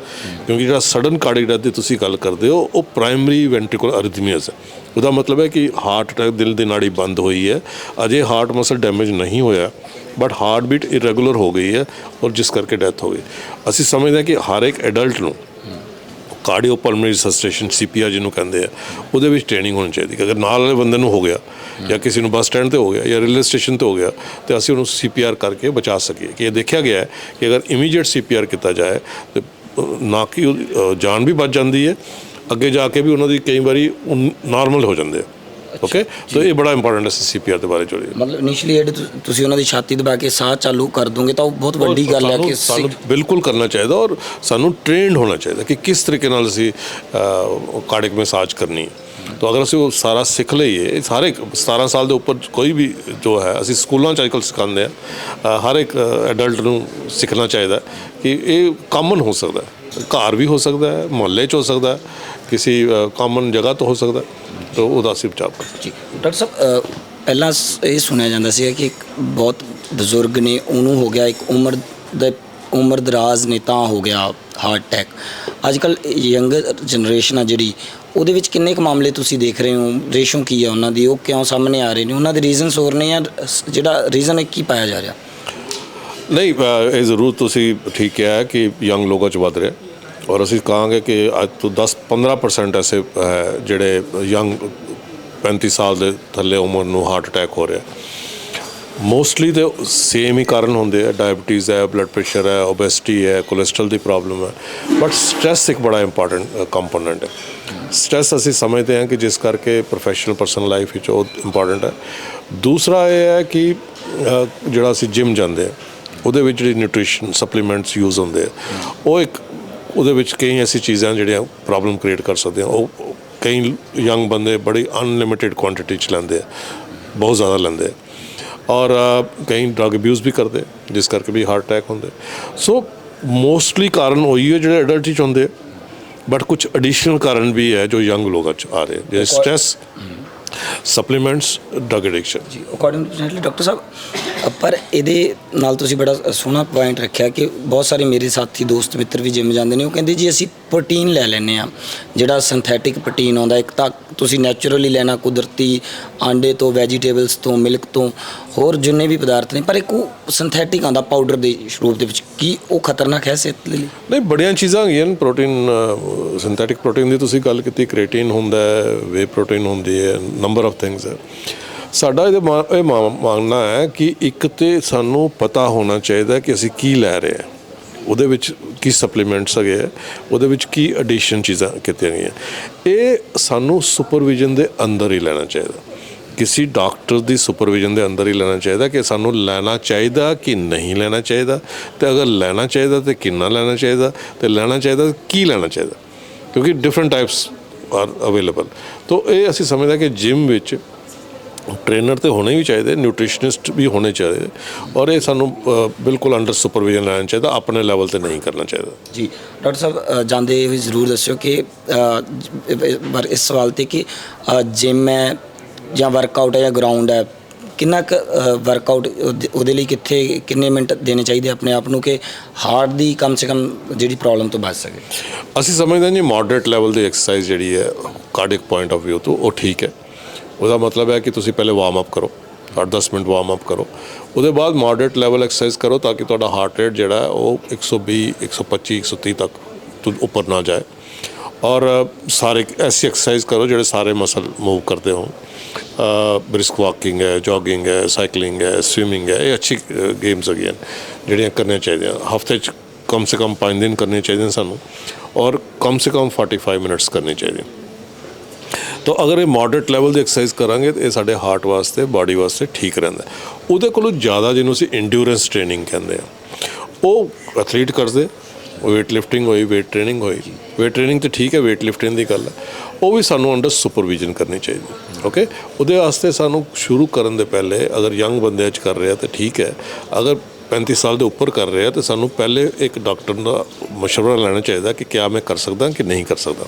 ਕਿਉਂਕਿ ਜਿਹੜਾ ਸਡਨ ਕਾਰਡਿਕ ਡੈਥ ਦੀ ਤੁਸੀਂ ਗੱਲ ਕਰਦੇ ਹੋ ਉਹ ਪ੍ਰਾਇਮਰੀ ਵੈਂਟ੍ਰੀਕੂਲਰ ਅਰਿਥਮੀਆਸ ਹੈ। ਉਹਦਾ ਮਤਲਬ ਹੈ ਕਿ ਹਾਰਟ ਅਟੈਕ ਦਿਲ ਦੀ ਨਾੜੀ ਬੰਦ ਹੋਈ ਹੈ। ਅਜੇ ਹਾਰਟ ਮਸਲ ਡੈਮੇਜ ਨਹੀਂ ਹੋਇਆ ਬਟ ਹਾਰਟ ਬੀਟ ਇਰੈਗੂਲਰ ਹੋ ਗਈ ਹੈ ਔਰ ਜਿਸ ਕਰਕੇ ਡੈਥ ਹੋ ਗਈ। ਅਸੀਂ ਸਮਝਦੇ ਹਾਂ ਕਿ ਹਰ ਇੱਕ ਐਡਲਟ ਨੂੰ ਕਾਰਡੀਓ ਪਲਮਨਰੀ ਸਸਟੇਸ਼ਨ ਸੀਪੀਆਰ ਜਿਹਨੂੰ ਕਹਿੰਦੇ ਆ ਉਹਦੇ ਵਿੱਚ ਟ੍ਰੇਨਿੰਗ ਹੋਣੀ ਚਾਹੀਦੀ ਅਗਰ ਨਾਲ ਵਾਲੇ ਬੰਦੇ ਨੂੰ ਹੋ ਗਿਆ ਜਾਂ ਕਿਸੇ ਨੂੰ ਬੱਸ ਸਟੈਂਡ ਤੇ ਹੋ ਗਿਆ ਜਾਂ ਰੇਲਵੇ ਸਟੇਸ਼ਨ ਤੇ ਹੋ ਗਿਆ ਤੇ ਅਸੀਂ ਉਹਨੂੰ ਸੀਪੀਆਰ ਕਰਕੇ ਬਚਾ ਸਕੀਏ। ਕਿ ਇਹ ਦੇਖਿਆ ਗਿਆ ਹੈ ਕਿ ਅਗਰ ਇਮੀਡੀਏਟ ਸੀਪੀਆਰ ਕੀਤਾ ਜਾਏ ਤੇ ਨਾ ਕਿ ਉਹਦੀ, ਜਾਨ ਵੀ ਬਚ ਜਾਂਦੀ ਹੈ ਅੱਗੇ ਜਾ ਕੇ ਵੀ ਉਹਨਾਂ ਦੀ ਕਈ ਵਾਰੀ ਨਾਰਮਲ ਹੋ ਜਾਂਦੇ ਆ। ਓਕੇ ਤਾਂ ਇਹ ਬੜਾ ਇੰਪੋਰਟੈਂਟ ਹੈ ਸੀਪੀਆਰ ਦੇ ਬਾਰੇ ਚੋਰੀ ਮਤਲਬ ਇਨੀਸ਼ੀਅਲੀ ਜਿਹੜੇ ਤੁਸੀਂ ਉਹਨਾਂ ਦੀ ਛਾਤੀ ਦਬਾ ਕੇ ਸਾਹ ਚਾਲੂ ਕਰ ਦੋਗੇ ਤਾਂ ਉਹ ਬਹੁਤ ਵੱਡੀ ਗੱਲ ਹੈ ਕਿ ਸਾਨੂੰ ਬਿਲਕੁਲ ਕਰਨਾ ਚਾਹੀਦਾ ਔਰ ਸਾਨੂੰ ਟ੍ਰੇਨਡ ਹੋਣਾ ਚਾਹੀਦਾ ਕਿ ਕਿਸ ਤਰੀਕੇ ਨਾਲ ਅਸੀਂ ਕਾਰਡਿਕ ਮਸਾਜ ਕਰਨੀ ਹੈ। ਤਾਂ ਅਗਰ ਅਸੀਂ ਉਹ ਸਾਰਾ ਸਿੱਖ ਲਈਏ ਸਾਰੇ 17 ਸਾਲ ਦੇ ਉੱਪਰ ਕੋਈ ਵੀ ਜੋ ਹੈ ਅਸੀਂ ਸਕੂਲਾਂ ਚ ਅੱਜਕੱਲ੍ਹ ਸਿਖਾਉਂਦੇ ਆ ਹਰ ਇੱਕ ਐਡਲਟ ਨੂੰ ਸਿੱਖਣਾ ਚਾਹੀਦਾ ਕਿ ਇਹ ਕਾਮਨ ਹੋ ਸਕਦਾ ਹੈ। ਘਰ ਵੀ ਹੋ ਸਕਦਾ ਹੈ ਮੁਹੱਲੇ 'ਚ ਹੋ ਸਕਦਾ ਹੈ ਕਿਸੇ ਕਾਮਨ ਜਗ੍ਹਾ ਤੋਂ ਹੋ ਸਕਦਾ ਹੈ। ਤਾਂ ਉਹਦਾ ਅਸੀਂ ਬਚਾਅ ਕਰ ਜੀ ਡਾਕਟਰ ਸਾਹਿਬ ਅ, ਪਹਿਲਾਂ ਸ- ਇਹ ਸੁਣਿਆ ਜਾਂਦਾ ਸੀ ਕਿ ਇੱਕ ਬਹੁਤ ਬਜ਼ੁਰਗ ਨੇ ਉਹਨੂੰ ਹੋ ਗਿਆ ਇੱਕ ਉਮਰ ਦੇ ਉਮਰ ਦਰਾਜ਼ ਨੇ ਤਾਂ ਹੋ ਗਿਆ ਹਾਰਟ ਅਟੈਕ ਅੱਜ ਕੱਲ ਯੰਗਰ ਜਨਰੇਸ਼ਨ ਆ ਜਿਹੜੀ ਉਹਦੇ ਵਿੱਚ ਕਿੰਨੇ ਕੁ ਮਾਮਲੇ ਤੁਸੀਂ ਦੇਖ ਰਹੇ ਹੋ? ਰੇਸ਼ੋ ਕੀ ਹੈ ਉਹਨਾਂ ਦੀ? ਉਹ ਕਿਉਂ ਸਾਹਮਣੇ ਆ ਰਹੇ ਨੇ? ਉਹਨਾਂ ਦੇ ਰੀਜ਼ਨਸ ਹੋਰ ਨੇ ਜਾਂ ਸ- ਜਿਹੜਾ ਰੀਜ਼ਨ ਕੀ ਪਾਇਆ ਜਾ ਰਿਹਾ? ਨਹੀਂ ਅ, ਇਹ ਜ਼ਰੂਰ ਤੁਸੀਂ ਠੀਕ ਕਿਹਾ ਹੈ ਕਿ ਯੰਗ ਲੋਕਾਂ 'ਚ ਵੱਧ ਰਿਹਾ। ਔਰ ਅਸੀਂ ਕਹਾਂਗੇ ਕਿ ਅੱਜ ਤੋਂ 10-15% ਐਸੇ ਹੈ ਜਿਹੜੇ ਯੰਗ 35 ਸਾਲ ਦੇ ਥੱਲੇ ਉਮਰ ਨੂੰ ਹਾਰਟ ਅਟੈਕ ਹੋ ਰਿਹਾ। ਮੋਸਟਲੀ ਤੇ ਸੇਮ ਹੀ ਕਾਰਨ ਹੁੰਦੇ ਆ। ਡਾਇਬੀਟੀਜ਼ ਹੈ ਬਲੱਡ ਪ੍ਰੈਸ਼ਰ ਹੈ ਓਬੈਸਿਟੀ ਹੈ ਕੋਲੇਸਟ੍ਰੋਲ ਦੀ ਪ੍ਰੋਬਲਮ ਹੈ। ਬਟ ਸਟ੍ਰੈਸ ਇੱਕ ਬੜਾ ਇੰਪੋਰਟੈਂਟ ਕੰਪੋਨੈਂਟ ਹੈ। ਸਟ੍ਰੈਸ ਅਸੀਂ ਸਮਝਦੇ ਹਾਂ ਕਿ ਜਿਸ ਕਰਕੇ ਪ੍ਰੋਫੈਸ਼ਨਲ ਪਰਸਨਲ ਲਾਈਫ ਵਿੱਚ ਉਹ ਇੰਪੋਰਟੈਂਟ ਹੈ। ਦੂਸਰਾ ਇਹ ਹੈ ਕਿ ਜਿਹੜਾ ਅਸੀਂ ਜਿਮ ਜਾਂਦੇ ਆ ਉਹਦੇ ਵਿੱਚ ਜਿਹੜੀ ਨਿਊਟ੍ਰੀਸ਼ਨ ਸਪਲੀਮੈਂਟਸ ਯੂਜ਼ ਹੁੰਦੇ ਆ, ਉਹ ਇੱਕ ਉਹਦੇ ਵਿੱਚ ਕਈ ਐਸੀ ਚੀਜ਼ਾਂ ਜਿਹੜੀਆਂ ਪ੍ਰੋਬਲਮ ਕ੍ਰੀਏਟ ਕਰ ਸਕਦੀਆਂ। ਉਹ ਉਹ ਕਈ ਯੰਗ ਬੰਦੇ ਬੜੀ ਅਨਲਿਮਿਟਿਡ ਕੁਆਂਟੀਟੀ ਚ ਲੈਂਦੇ ਆ ਬਹੁਤ ਜ਼ਿਆਦਾ ਲੈਂਦੇ ਆ। ਔਰ ਕਈ ਡਰਗ ਅਬਿਊਜ਼ ਵੀ ਕਰਦੇ ਜਿਸ ਕਰਕੇ ਵੀ ਹਾਰਟ ਅਟੈਕ ਹੁੰਦੇ। ਸੋ ਮੋਸਟਲੀ ਕਾਰਨ ਉਹੀ ਹੈ ਜਿਹੜੇ ਅਡਲਟ ਚ ਹੁੰਦੇ ਬਟ ਕੁਝ ਐਡੀਸ਼ਨਲ ਕਾਰਨ ਵੀ ਹੈ ਜੋ ਯੰਗ ਲੋਕਾਂ ਚ ਆ ਰਹੇ ਜਿਵੇਂ ਸਟ੍ਰੈਸ ਸਪਲੀਮੈਂਟਸ ਡਰਗ ਐਡਿਕਸ਼ਨ ਜੀ ਅਕੋਰਡਿੰਗ ਟੂ ਜੈਨਰਲੀ ਡਾਕਟਰ ਸਾਹਿਬ ਪਰ ਇਹਦੇ ਨਾਲ ਤੁਸੀਂ ਬੜਾ ਸੋਹਣਾ ਪੁਆਇੰਟ ਰੱਖਿਆ ਕਿ ਬਹੁਤ ਸਾਰੇ ਮੇਰੇ ਸਾਥੀ, ਦੋਸਤ, ਮਿੱਤਰ ਵੀ ਜਿਮ ਜਾਂਦੇ ਨੇ। ਉਹ ਕਹਿੰਦੇ ਜੀ, ਅਸੀਂ ਪ੍ਰੋਟੀਨ ਲੈ ਲੈਨੇ ਆ ਜਿਹੜਾ ਸਿੰਥੈਟਿਕ ਪ੍ਰੋਟੀਨ ਆਉਂਦਾ, ਇੱਕ ਤਾਂ ਤੁਸੀਂ ਨੈਚੁਰਲੀ ਲੈਣਾ ਕੁਦਰਤੀ ਆਂਡੇ ਤੋਂ ਵੈਜੀਟੇਬਲਸ ਤੋਂ ਮਿਲਕ ਤੋਂ, ਹੋਰ ਜਿੰਨੇ ਵੀ ਪਦਾਰਥ ਨੇ, ਪਰ ਇੱਕ ਉਹ ਸਿੰਥੈਟਿਕ ਆਉਂਦਾ ਪਾਊਡਰ ਦੇ ਰੂਪ ਦੇ ਵਿੱਚ। ਕੀ ਉਹ ਖਤਰਨਾਕ ਹੈ ਸਿਹਤ ਲਈ? ਨਹੀਂ, ਬੜੀਆਂ ਚੀਜ਼ਾਂ ਹੈਗੀਆਂ ਨੇ ਪ੍ਰੋਟੀਨ ਸਿੰਥੈਟਿਕ ਪ੍ਰੋਟੀਨ ਦੀ ਤੁਸੀਂ ਗੱਲ ਕੀਤੀ ਕ੍ਰੀਏਟਿਨ ਹੁੰਦਾ ਹੈ ਵੇ ਪ੍ਰੋਟੀਨ ਹੁੰਦੀ ਹੈ ਨੰਬਰ ਆਫ ਥਿੰਗਸ ਹੈ। ਸਾਡਾ ਇਹਦੇ ਮਾ- ਇਹ ਮਾ- ਮੰਨਣਾ ਹੈ ਕਿ ਇੱਕ ਤੇ ਸਾਨੂੰ ਪਤਾ ਹੋਣਾ ਚਾਹੀਦਾ ਕਿ ਅਸੀਂ ਕੀ ਲੈ ਰਹੇ ਹਾਂ। ਉਹਦੇ ਵਿੱਚ ਕੀ ਸਪਲੀਮੈਂਟਸ ਹੈਗੇ ਆ, ਉਹਦੇ ਵਿੱਚ ਕੀ ਐਡੀਸ਼ਨ ਚੀਜ਼ਾਂ ਕੀਤੀਆਂ ਗਈਆਂ। ਇਹ ਸਾਨੂੰ ਸੁਪਰਵਿਜ਼ਨ ਦੇ ਅੰਦਰ ਹੀ ਲੈਣਾ ਚਾਹੀਦਾ। ਕਿਸੇ ਡਾਕਟਰ ਦੀ ਸੁਪਰਵਿਜ਼ਨ ਦੇ ਅੰਦਰ ਹੀ ਲੈਣਾ ਚਾਹੀਦਾ ਕਿ ਸਾਨੂੰ ਲੈਣਾ ਚਾਹੀਦਾ ਕਿ ਨਹੀਂ ਲੈਣਾ ਚਾਹੀਦਾ ਤੇ ਅਗਰ ਲੈਣਾ ਚਾਹੀਦਾ ਤੇ ਕਿੰਨਾ ਲੈਣਾ ਚਾਹੀਦਾ ਤੇ ਲੈਣਾ ਚਾਹੀਦਾ ਕੀ ਲੈਣਾ ਚਾਹੀਦਾ। ਕਿਉਂਕਿ ਡਿਫਰੈਂਟ ਟਾਈਪਸ ਆਰ ਅਵੇਲੇਬਲ ਤੋਂ ਇਹ ਅਸੀਂ ਸਮਝਦੇ ਕਿ ਜਿਮ ਵਿੱਚ ਟ੍ਰੇਨਰ ਤੇ ਹੋਣੇ ਵੀ ਚਾਹੀਦੇ ਨਿਊਟ੍ਰੀਸ਼ਨਿਸਟ ਵੀ ਹੋਣੇ ਚਾਹੀਦੇ ਔਰ ਇਹ ਸਾਨੂੰ ਬਿਲਕੁਲ ਅੰਡਰ ਸੁਪਰਵਿਜ਼ਨ ਲੈਣਾ ਚਾਹੀਦਾ ਆਪਣੇ ਲੈਵਲ ਤੇ ਨਹੀਂ ਕਰਨਾ ਚਾਹੀਦਾ। ਜੀ ਡਾਕਟਰ ਸਾਹਿਬ ਜਾਂਦੇ ਹੋਏ ਜ਼ਰੂਰ ਦੱਸਿਓ ਕਿ ਪਰ ਇਸ ਸਵਾਲ ਤੇ ਕਿ ਜਿਮ ਹੈ ਜਾਂ ਵਰਕਆਊਟ ਹੈ ਜਾਂ ਗਰਾਊਂਡ ਹੈ ਕਿੰਨਾ ਕੁ ਵਰਕਆਊਟ ਉਹਦੇ ਲਈ ਕਿੱਥੇ ਕਿੰਨੇ ਮਿੰਟ ਦੇਣੇ ਚਾਹੀਦੇ ਆਪਣੇ ਆਪ ਨੂੰ ਕਿ ਹਾਰਟ ਦੀ ਕਮ ਸੇ ਕਮ ਜਿਹੜੀ ਪ੍ਰੋਬਲਮ ਤੋਂ ਬਚ ਸਕੇ? ਅਸੀਂ ਸਮਝਦੇ ਹਾਂ ਜੀ ਮੋਡਰੇਟ ਲੈਵਲ ਦੀ ਐਕਸਰਸਾਈਜ਼ ਜਿਹੜੀ ਹੈ ਕਾਰਡਿਕ ਪੁਆਇੰਟ ਆਫ View ਤੋਂ ਉਹ ਠੀਕ ਹੈ। ਉਹਦਾ ਮਤਲਬ ਹੈ ਕਿ ਤੁਸੀਂ ਪਹਿਲੇ ਵਾਰਮ ਅਪ ਕਰੋ 8-10 ਮਿੰਟ ਵਾਰਮ ਅਪ ਕਰੋ। ਉਹਦੇ ਬਾਅਦ ਮਾਡਰੇਟ ਲੈਵਲ ਐਕਸਰਸਾਈਜ਼ ਕਰੋ ਤਾਂ ਕਿ ਤੁਹਾਡਾ ਹਾਰਟ ਰੇਟ ਜਿਹੜਾ ਹੈ ਉਹ 120 125 130 ਤੱਕ ਉੱਪਰ ਨਾ ਜਾਏ। ਔਰ ਸਾਰੇ ਐਸੀ ਐਕਸਰਸਾਈਜ਼ ਕਰੋ ਜਿਹੜੇ ਸਾਰੇ ਮਸਲ ਮੂਵ ਕਰਦੇ ਹੋ ਬ੍ਰਿਸਕ ਵਾਕਿੰਗ ਹੈ ਜੋਗਿੰਗ ਹੈ ਸਾਈਕਲਿੰਗ ਹੈ ਸਵਿਮਿੰਗ ਹੈ, ਇਹ ਅੱਛੀ ਗੇਮਸ ਹੈਗੀਆਂ ਜਿਹੜੀਆਂ ਕਰਨੀਆਂ ਚਾਹੀਦੀਆਂ। ਹਫ਼ਤੇ 'ਚ ਕਮ ਸੇ ਕਮ 5 ਦਿਨ ਕਰਨੇ ਚਾਹੀਦੇ ਸਾਨੂੰ। ਔਰ ਕਮ ਸੇ ਕਮ 45 ਮਿੰਟਸ ਕਰਨੇ ਚਾਹੀਦੇ। ਤਾਂ ਅਗਰ ਇਹ ਮੋਡਰੇਟ ਲੈਵਲ ਦੀ ਐਕਸਰਸਾਈਜ਼ ਕਰਾਂਗੇ ਤਾਂ ਇਹ ਸਾਡੇ ਹਾਰਟ ਵਾਸਤੇ ਬਾਡੀ ਵਾਸਤੇ ਠੀਕ ਰਹਿੰਦਾ ਹੈ। ਉਹਦੇ ਕੋਲੋਂ ਜ਼ਿਆਦਾ ਜਿਹਨੂੰ ਅਸੀਂ ਇੰਡਿਊਰੈਂਸ ਟ੍ਰੇਨਿੰਗ ਕਹਿੰਦੇ ਆ ਉਹ ਐਥਲੀਟ ਕਰਦੇ ਵੇਟ ਲਿਫਟਿੰਗ ਹੋਈ ਵੇਟ ਟ੍ਰੇਨਿੰਗ ਹੋਈ ਵੇਟ ਟ੍ਰੇਨਿੰਗ ਤੇ ਠੀਕ ਹੈ ਵੇਟ ਲਿਫਟਿੰਗ ਦੀ ਗੱਲ ਹੈ ਉਹ ਵੀ ਸਾਨੂੰ ਅੰਡਰ ਸੁਪਰਵਿਜ਼ਨ ਕਰਨੀ ਚਾਹੀਦੀ ਓਕੇ ਉਹਦੇ ਵਾਸਤੇ ਸਾਨੂੰ ਸ਼ੁਰੂ ਕਰਨ ਦੇ ਪਹਿਲੇ ਅਗਰ ਯੰਗ ਬੰਦਿਆਂ 'ਚ ਕਰ ਰਿਹਾ ਤਾਂ ਠੀਕ ਹੈ ਅਗਰ 35 ਸਾਲ ਦੇ ਉੱਪਰ ਕਰ ਰਿਹਾ ਤੇ ਸਾਨੂੰ ਪਹਿਲੇ ਇੱਕ ਡਾਕਟਰ ਦਾ مشورہ ਲੈਣਾ ਚਾਹੀਦਾ ਕਿ ਕਿਆ ਮੈਂ ਕਰ ਸਕਦਾ ਕਿ ਨਹੀਂ ਕਰ ਸਕਦਾ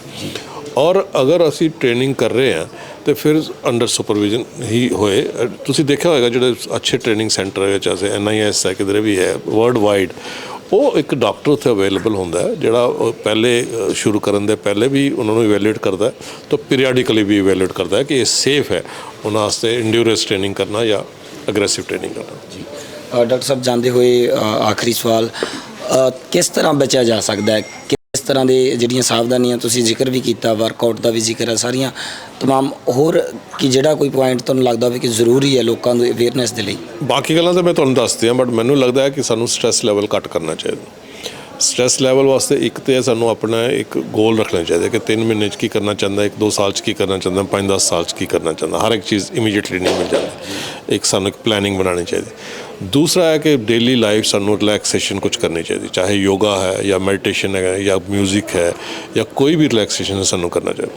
ਔਰ ਅਗਰ ਅਸੀਂ ਟ੍ਰੇਨਿੰਗ ਕਰ ਰਹੇ ਹਾਂ, ਤੇ ਫਿਰ ਅੰਡਰ ਸੁਪਰਵਿਜ਼ਨ ਹੀ ਹੋਏ। ਤੁਸੀਂ ਦੇਖਿਆ ਹੋਵੇਗਾ ਜਿਹੜੇ ਅੱਛੇ ਟ੍ਰੇਨਿੰਗ ਸੈਂਟਰ ਹੈ, ਚਾਹੇ ਐਨਆਈਐਸ ਹੈ, ਕਿਧਰੇ ਵੀ ਹੈ ਵਰਲਡ ਵਾਈਡ ਉਹ ਇੱਕ ਡਾਕਟਰ ਉੱਥੇ ਅਵੇਲੇਬਲ ਹੁੰਦਾ ਹੈ, ਜਿਹੜਾ ਪਹਿਲੇ ਸ਼ੁਰੂ ਕਰਨ ਦੇ ਪਹਿਲੇ ਵੀ ਉਹਨਾਂ ਨੂੰ ਇਵੈਲੂਏਟ ਕਰਦਾ ਹੈ, ਤਾਂ ਪੀਰੀਆਡਿਕਲੀ ਵੀ ਇਵੈਲੂਏਟ ਕਰਦਾ ਹੈ ਕਿ ਇਹ ਸੇਫ ਹੈ, ਉਹਨਾਂ ਵਾਸਤੇ ਇੰਡਿਊਰੈਂਸ ਟ੍ਰੇਨਿੰਗ ਕਰਨਾ ਜਾਂ ਅਗਰੈਸਿਵ ਟ੍ਰੇਨਿੰਗ ਕਰਨਾ। ਜੀ। ਡਾਕਟਰ ਸਾਹਿਬ, ਜਾਂਦੇ ਹੋਏ ਆਖਰੀ ਸਵਾਲ ਕਿਸ ਤਰ੍ਹਾਂ ਬਚਿਆ ਜਾ ਸਕਦਾ ਹੈ? ਤਰ੍ਹਾਂ ਦੇ ਜਿਹੜੀਆਂ ਸਾਵਧਾਨੀਆਂ ਤੁਸੀਂ ਜ਼ਿਕਰ ਵੀ ਕੀਤਾ ਵਰਕਆਊਟ ਦਾ ਵੀ ਜ਼ਿਕਰ ਹੈ, ਸਾਰੀਆਂ ਤਮਾਮ ਹੋਰ ਕਿ ਜਿਹੜਾ ਕੋਈ ਪੁਆਇੰਟ ਤੁਹਾਨੂੰ ਲੱਗਦਾ ਹੋਵੇ ਕਿ ਜ਼ਰੂਰੀ ਹੈ ਲੋਕਾਂ ਨੂੰ ਅਵੇਅਰਨੈਸ ਦੇ ਲਈ? ਬਾਕੀ ਗੱਲਾਂ ਤਾਂ ਮੈਂ ਤੁਹਾਨੂੰ ਦੱਸ ਦਿਆਂ ਬਟ ਮੈਨੂੰ ਲੱਗਦਾ ਹੈ ਕਿ ਸਾਨੂੰ ਸਟ੍ਰੈਸ ਲੈਵਲ ਘੱਟ ਕਰਨਾ ਚਾਹੀਦਾ। ਸਟ੍ਰੈਸ ਲੈਵਲ ਵਾਸਤੇ ਇੱਕ ਤੇ ਸਾਨੂੰ ਆਪਣਾ ਇੱਕ ਗੋਲ ਰੱਖਣਾ ਚਾਹੀਦਾ ਕਿ 3 ਮਹੀਨੇ 'ਚ ਕੀ ਕਰਨਾ ਚਾਹੁੰਦਾ ਇੱਕ 2 ਸਾਲ 'ਚ ਕੀ ਕਰਨਾ ਚਾਹੁੰਦਾ 5-10 ਸਾਲ 'ਚ ਕੀ ਕਰਨਾ ਚਾਹੁੰਦਾ ਹਰ ਇੱਕ ਚੀਜ਼ ਇਮੀਡੀਏਟਲੀ ਨਹੀਂ ਮਿਲ ਜਾਂਦੀ। ਇੱਕ ਸਾਨੂੰ ਇੱਕ ਪਲੈਨਿੰਗ ਬਣਾਉਣੀ ਚਾਹੀਦੀ। ਦੂਸਰਾ ਹੈ ਕਿ ਡੇਲੀ ਲਾਈਫ ਸਾਨੂੰ ਰਿਲੈਕਸੇਸ਼ਨ ਕੁਝ ਕਰਨੀ ਚਾਹੀਦੀ ਚਾਹੇ ਯੋਗਾ ਹੈ ਜਾਂ ਮੈਡੀਟੇਸ਼ਨ ਹੈ ਜਾਂ 뮤직 ਹੈ ਜਾਂ ਕੋਈ ਵੀ ਰਿਲੈਕਸੇਸ਼ਨ ਸਾਨੂੰ ਕਰਨਾ ਚਾਹੀਦਾ।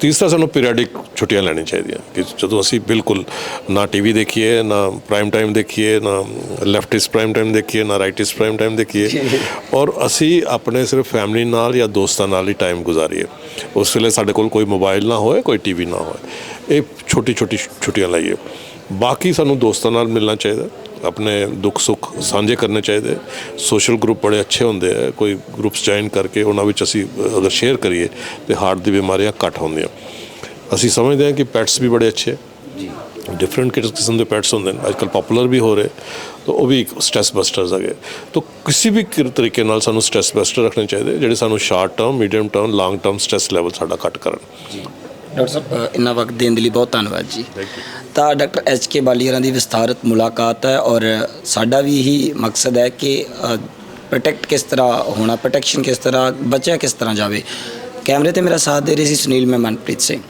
ਤੀਸਰਾ ਸਾਨੂੰ ਪੀਰੀਅਡਿਕ ਛੁੱਟੀਆਂ ਲੈਣੀ ਚਾਹੀਦੀਆਂ ਕਿ ਜਦੋਂ ਅਸੀਂ ਬਿਲਕੁਲ ਨਾ ਟੀਵੀ ਦੇਖੀਏ ਨਾ ਪ੍ਰਾਈਮ ਟਾਈਮ ਦੇਖੀਏ ਨਾ ਲੈਫਟਿਸਟ ਪ੍ਰਾਈਮ ਟਾਈਮ ਦੇਖੀਏ ਨਾ ਰਾਈਟਿਸਟ ਪ੍ਰਾਈਮ ਟਾਈਮ ਦੇਖੀਏ ਔਰ ਅਸੀਂ ਆਪਣੇ ਸਿਰਫ ਫੈਮਿਲੀ ਨਾਲ ਜਾਂ ਦੋਸਤਾਂ ਨਾਲ ਹੀ ਟਾਈਮ ਗੁਜ਼ਾਰੀਏ। ਉਸ ਵੇਲੇ ਸਾਡੇ ਕੋਲ ਕੋਈ ਮੋਬਾਈਲ ਨਾ ਹੋਏ ਕੋਈ ਟੀਵੀ ਨਾ ਹੋਏ। ਇਹ ਛੋਟੀ ਛੋਟੀ ਛੁੱਟੀਆਂ ਲਾਈਏ। ਬਾਕੀ ਸਾਨੂੰ ਦੋਸਤਾਂ ਨਾਲ ਮਿਲਣਾ ਚਾਹੀਦਾ। ਆਪਣੇ ਦੁੱਖ ਸੁੱਖ ਸਾਂਝੇ ਕਰਨੇ ਚਾਹੀਦੇ। ਸੋਸ਼ਲ ਗਰੁੱਪ ਬੜੇ ਅੱਛੇ ਹੁੰਦੇ ਆ। ਕੋਈ ਗਰੁੱਪਸ ਜੁਆਇਨ ਕਰਕੇ ਉਹਨਾਂ ਵਿੱਚ ਅਸੀਂ ਅਗਰ ਸ਼ੇਅਰ ਕਰੀਏ ਤੇ ਹਾਰਟ ਦੀ ਬਿਮਾਰੀਆਂ ਘੱਟ ਹੁੰਦੀਆਂ। ਅਸੀਂ ਸਮਝਦੇ ਹਾਂ ਕਿ ਪੈਟਸ ਵੀ ਬੜੇ ਅੱਛੇ। ਜੀ। ਡਿਫਰੈਂਟ ਕਿਸਮ ਦੇ ਪੈਟਸ ਹੁੰਦੇ ਨੇ। ਅੱਜਕੱਲ ਪਪੂਲਰ ਵੀ ਹੋ ਰਹੇ। ਤਾਂ ਉਹ ਵੀ ਇੱਕ ਸਟ੍ਰੈਸ ਬਸਟਰਸ ਹੈਗੇ। ਤਾਂ ਕਿਸੇ ਵੀ ਕਿਰ- ਤਰੀਕੇ ਨਾਲ ਸਾਨੂੰ ਸਟ੍ਰੈਸ ਬਸਟਰ ਰੱਖਣੇ ਚਾਹੀਦੇ ਜਿਹੜੇ ਸਾਨੂੰ short term medium term long term stress level ਸਾਡਾ ਘੱਟ ਕਰਨ। ਡਾਕਟਰ ਸਾਹਿਬ ਇੰਨਾ ਵਕਤ ਦੇਣ ਦੇ ਲਈ ਬਹੁਤ ਧੰਨਵਾਦ ਜੀ। ਤਾਂ ਡਾਕਟਰ ਐਚ ਕੇ ਬਾਲੀਅਰਾਂ ਦੀ ਵਿਸਥਾਰਤ ਮੁਲਾਕਾਤ ਹੈ ਔਰ ਸਾਡਾ ਵੀ ਇਹੀ ਮਕਸਦ ਹੈ ਕਿ ਪ੍ਰੋਟੈਕਟ ਕਿਸ ਤਰ੍ਹਾਂ ਹੋਣਾ ਪ੍ਰੋਟੈਕਸ਼ਨ ਕਿਸ ਤਰ੍ਹਾਂ ਬਚਿਆ ਕਿਸ ਤਰ੍ਹਾਂ ਜਾਵੇ। ਕੈਮਰੇ ਤੇ ਮੇਰਾ ਸਾਥ ਦੇ ਰਹੀ ਸੀ ਸੁਨੀਲ ਮੈਂ ਮਨਪ੍ਰੀਤ ਸਿੰਘ।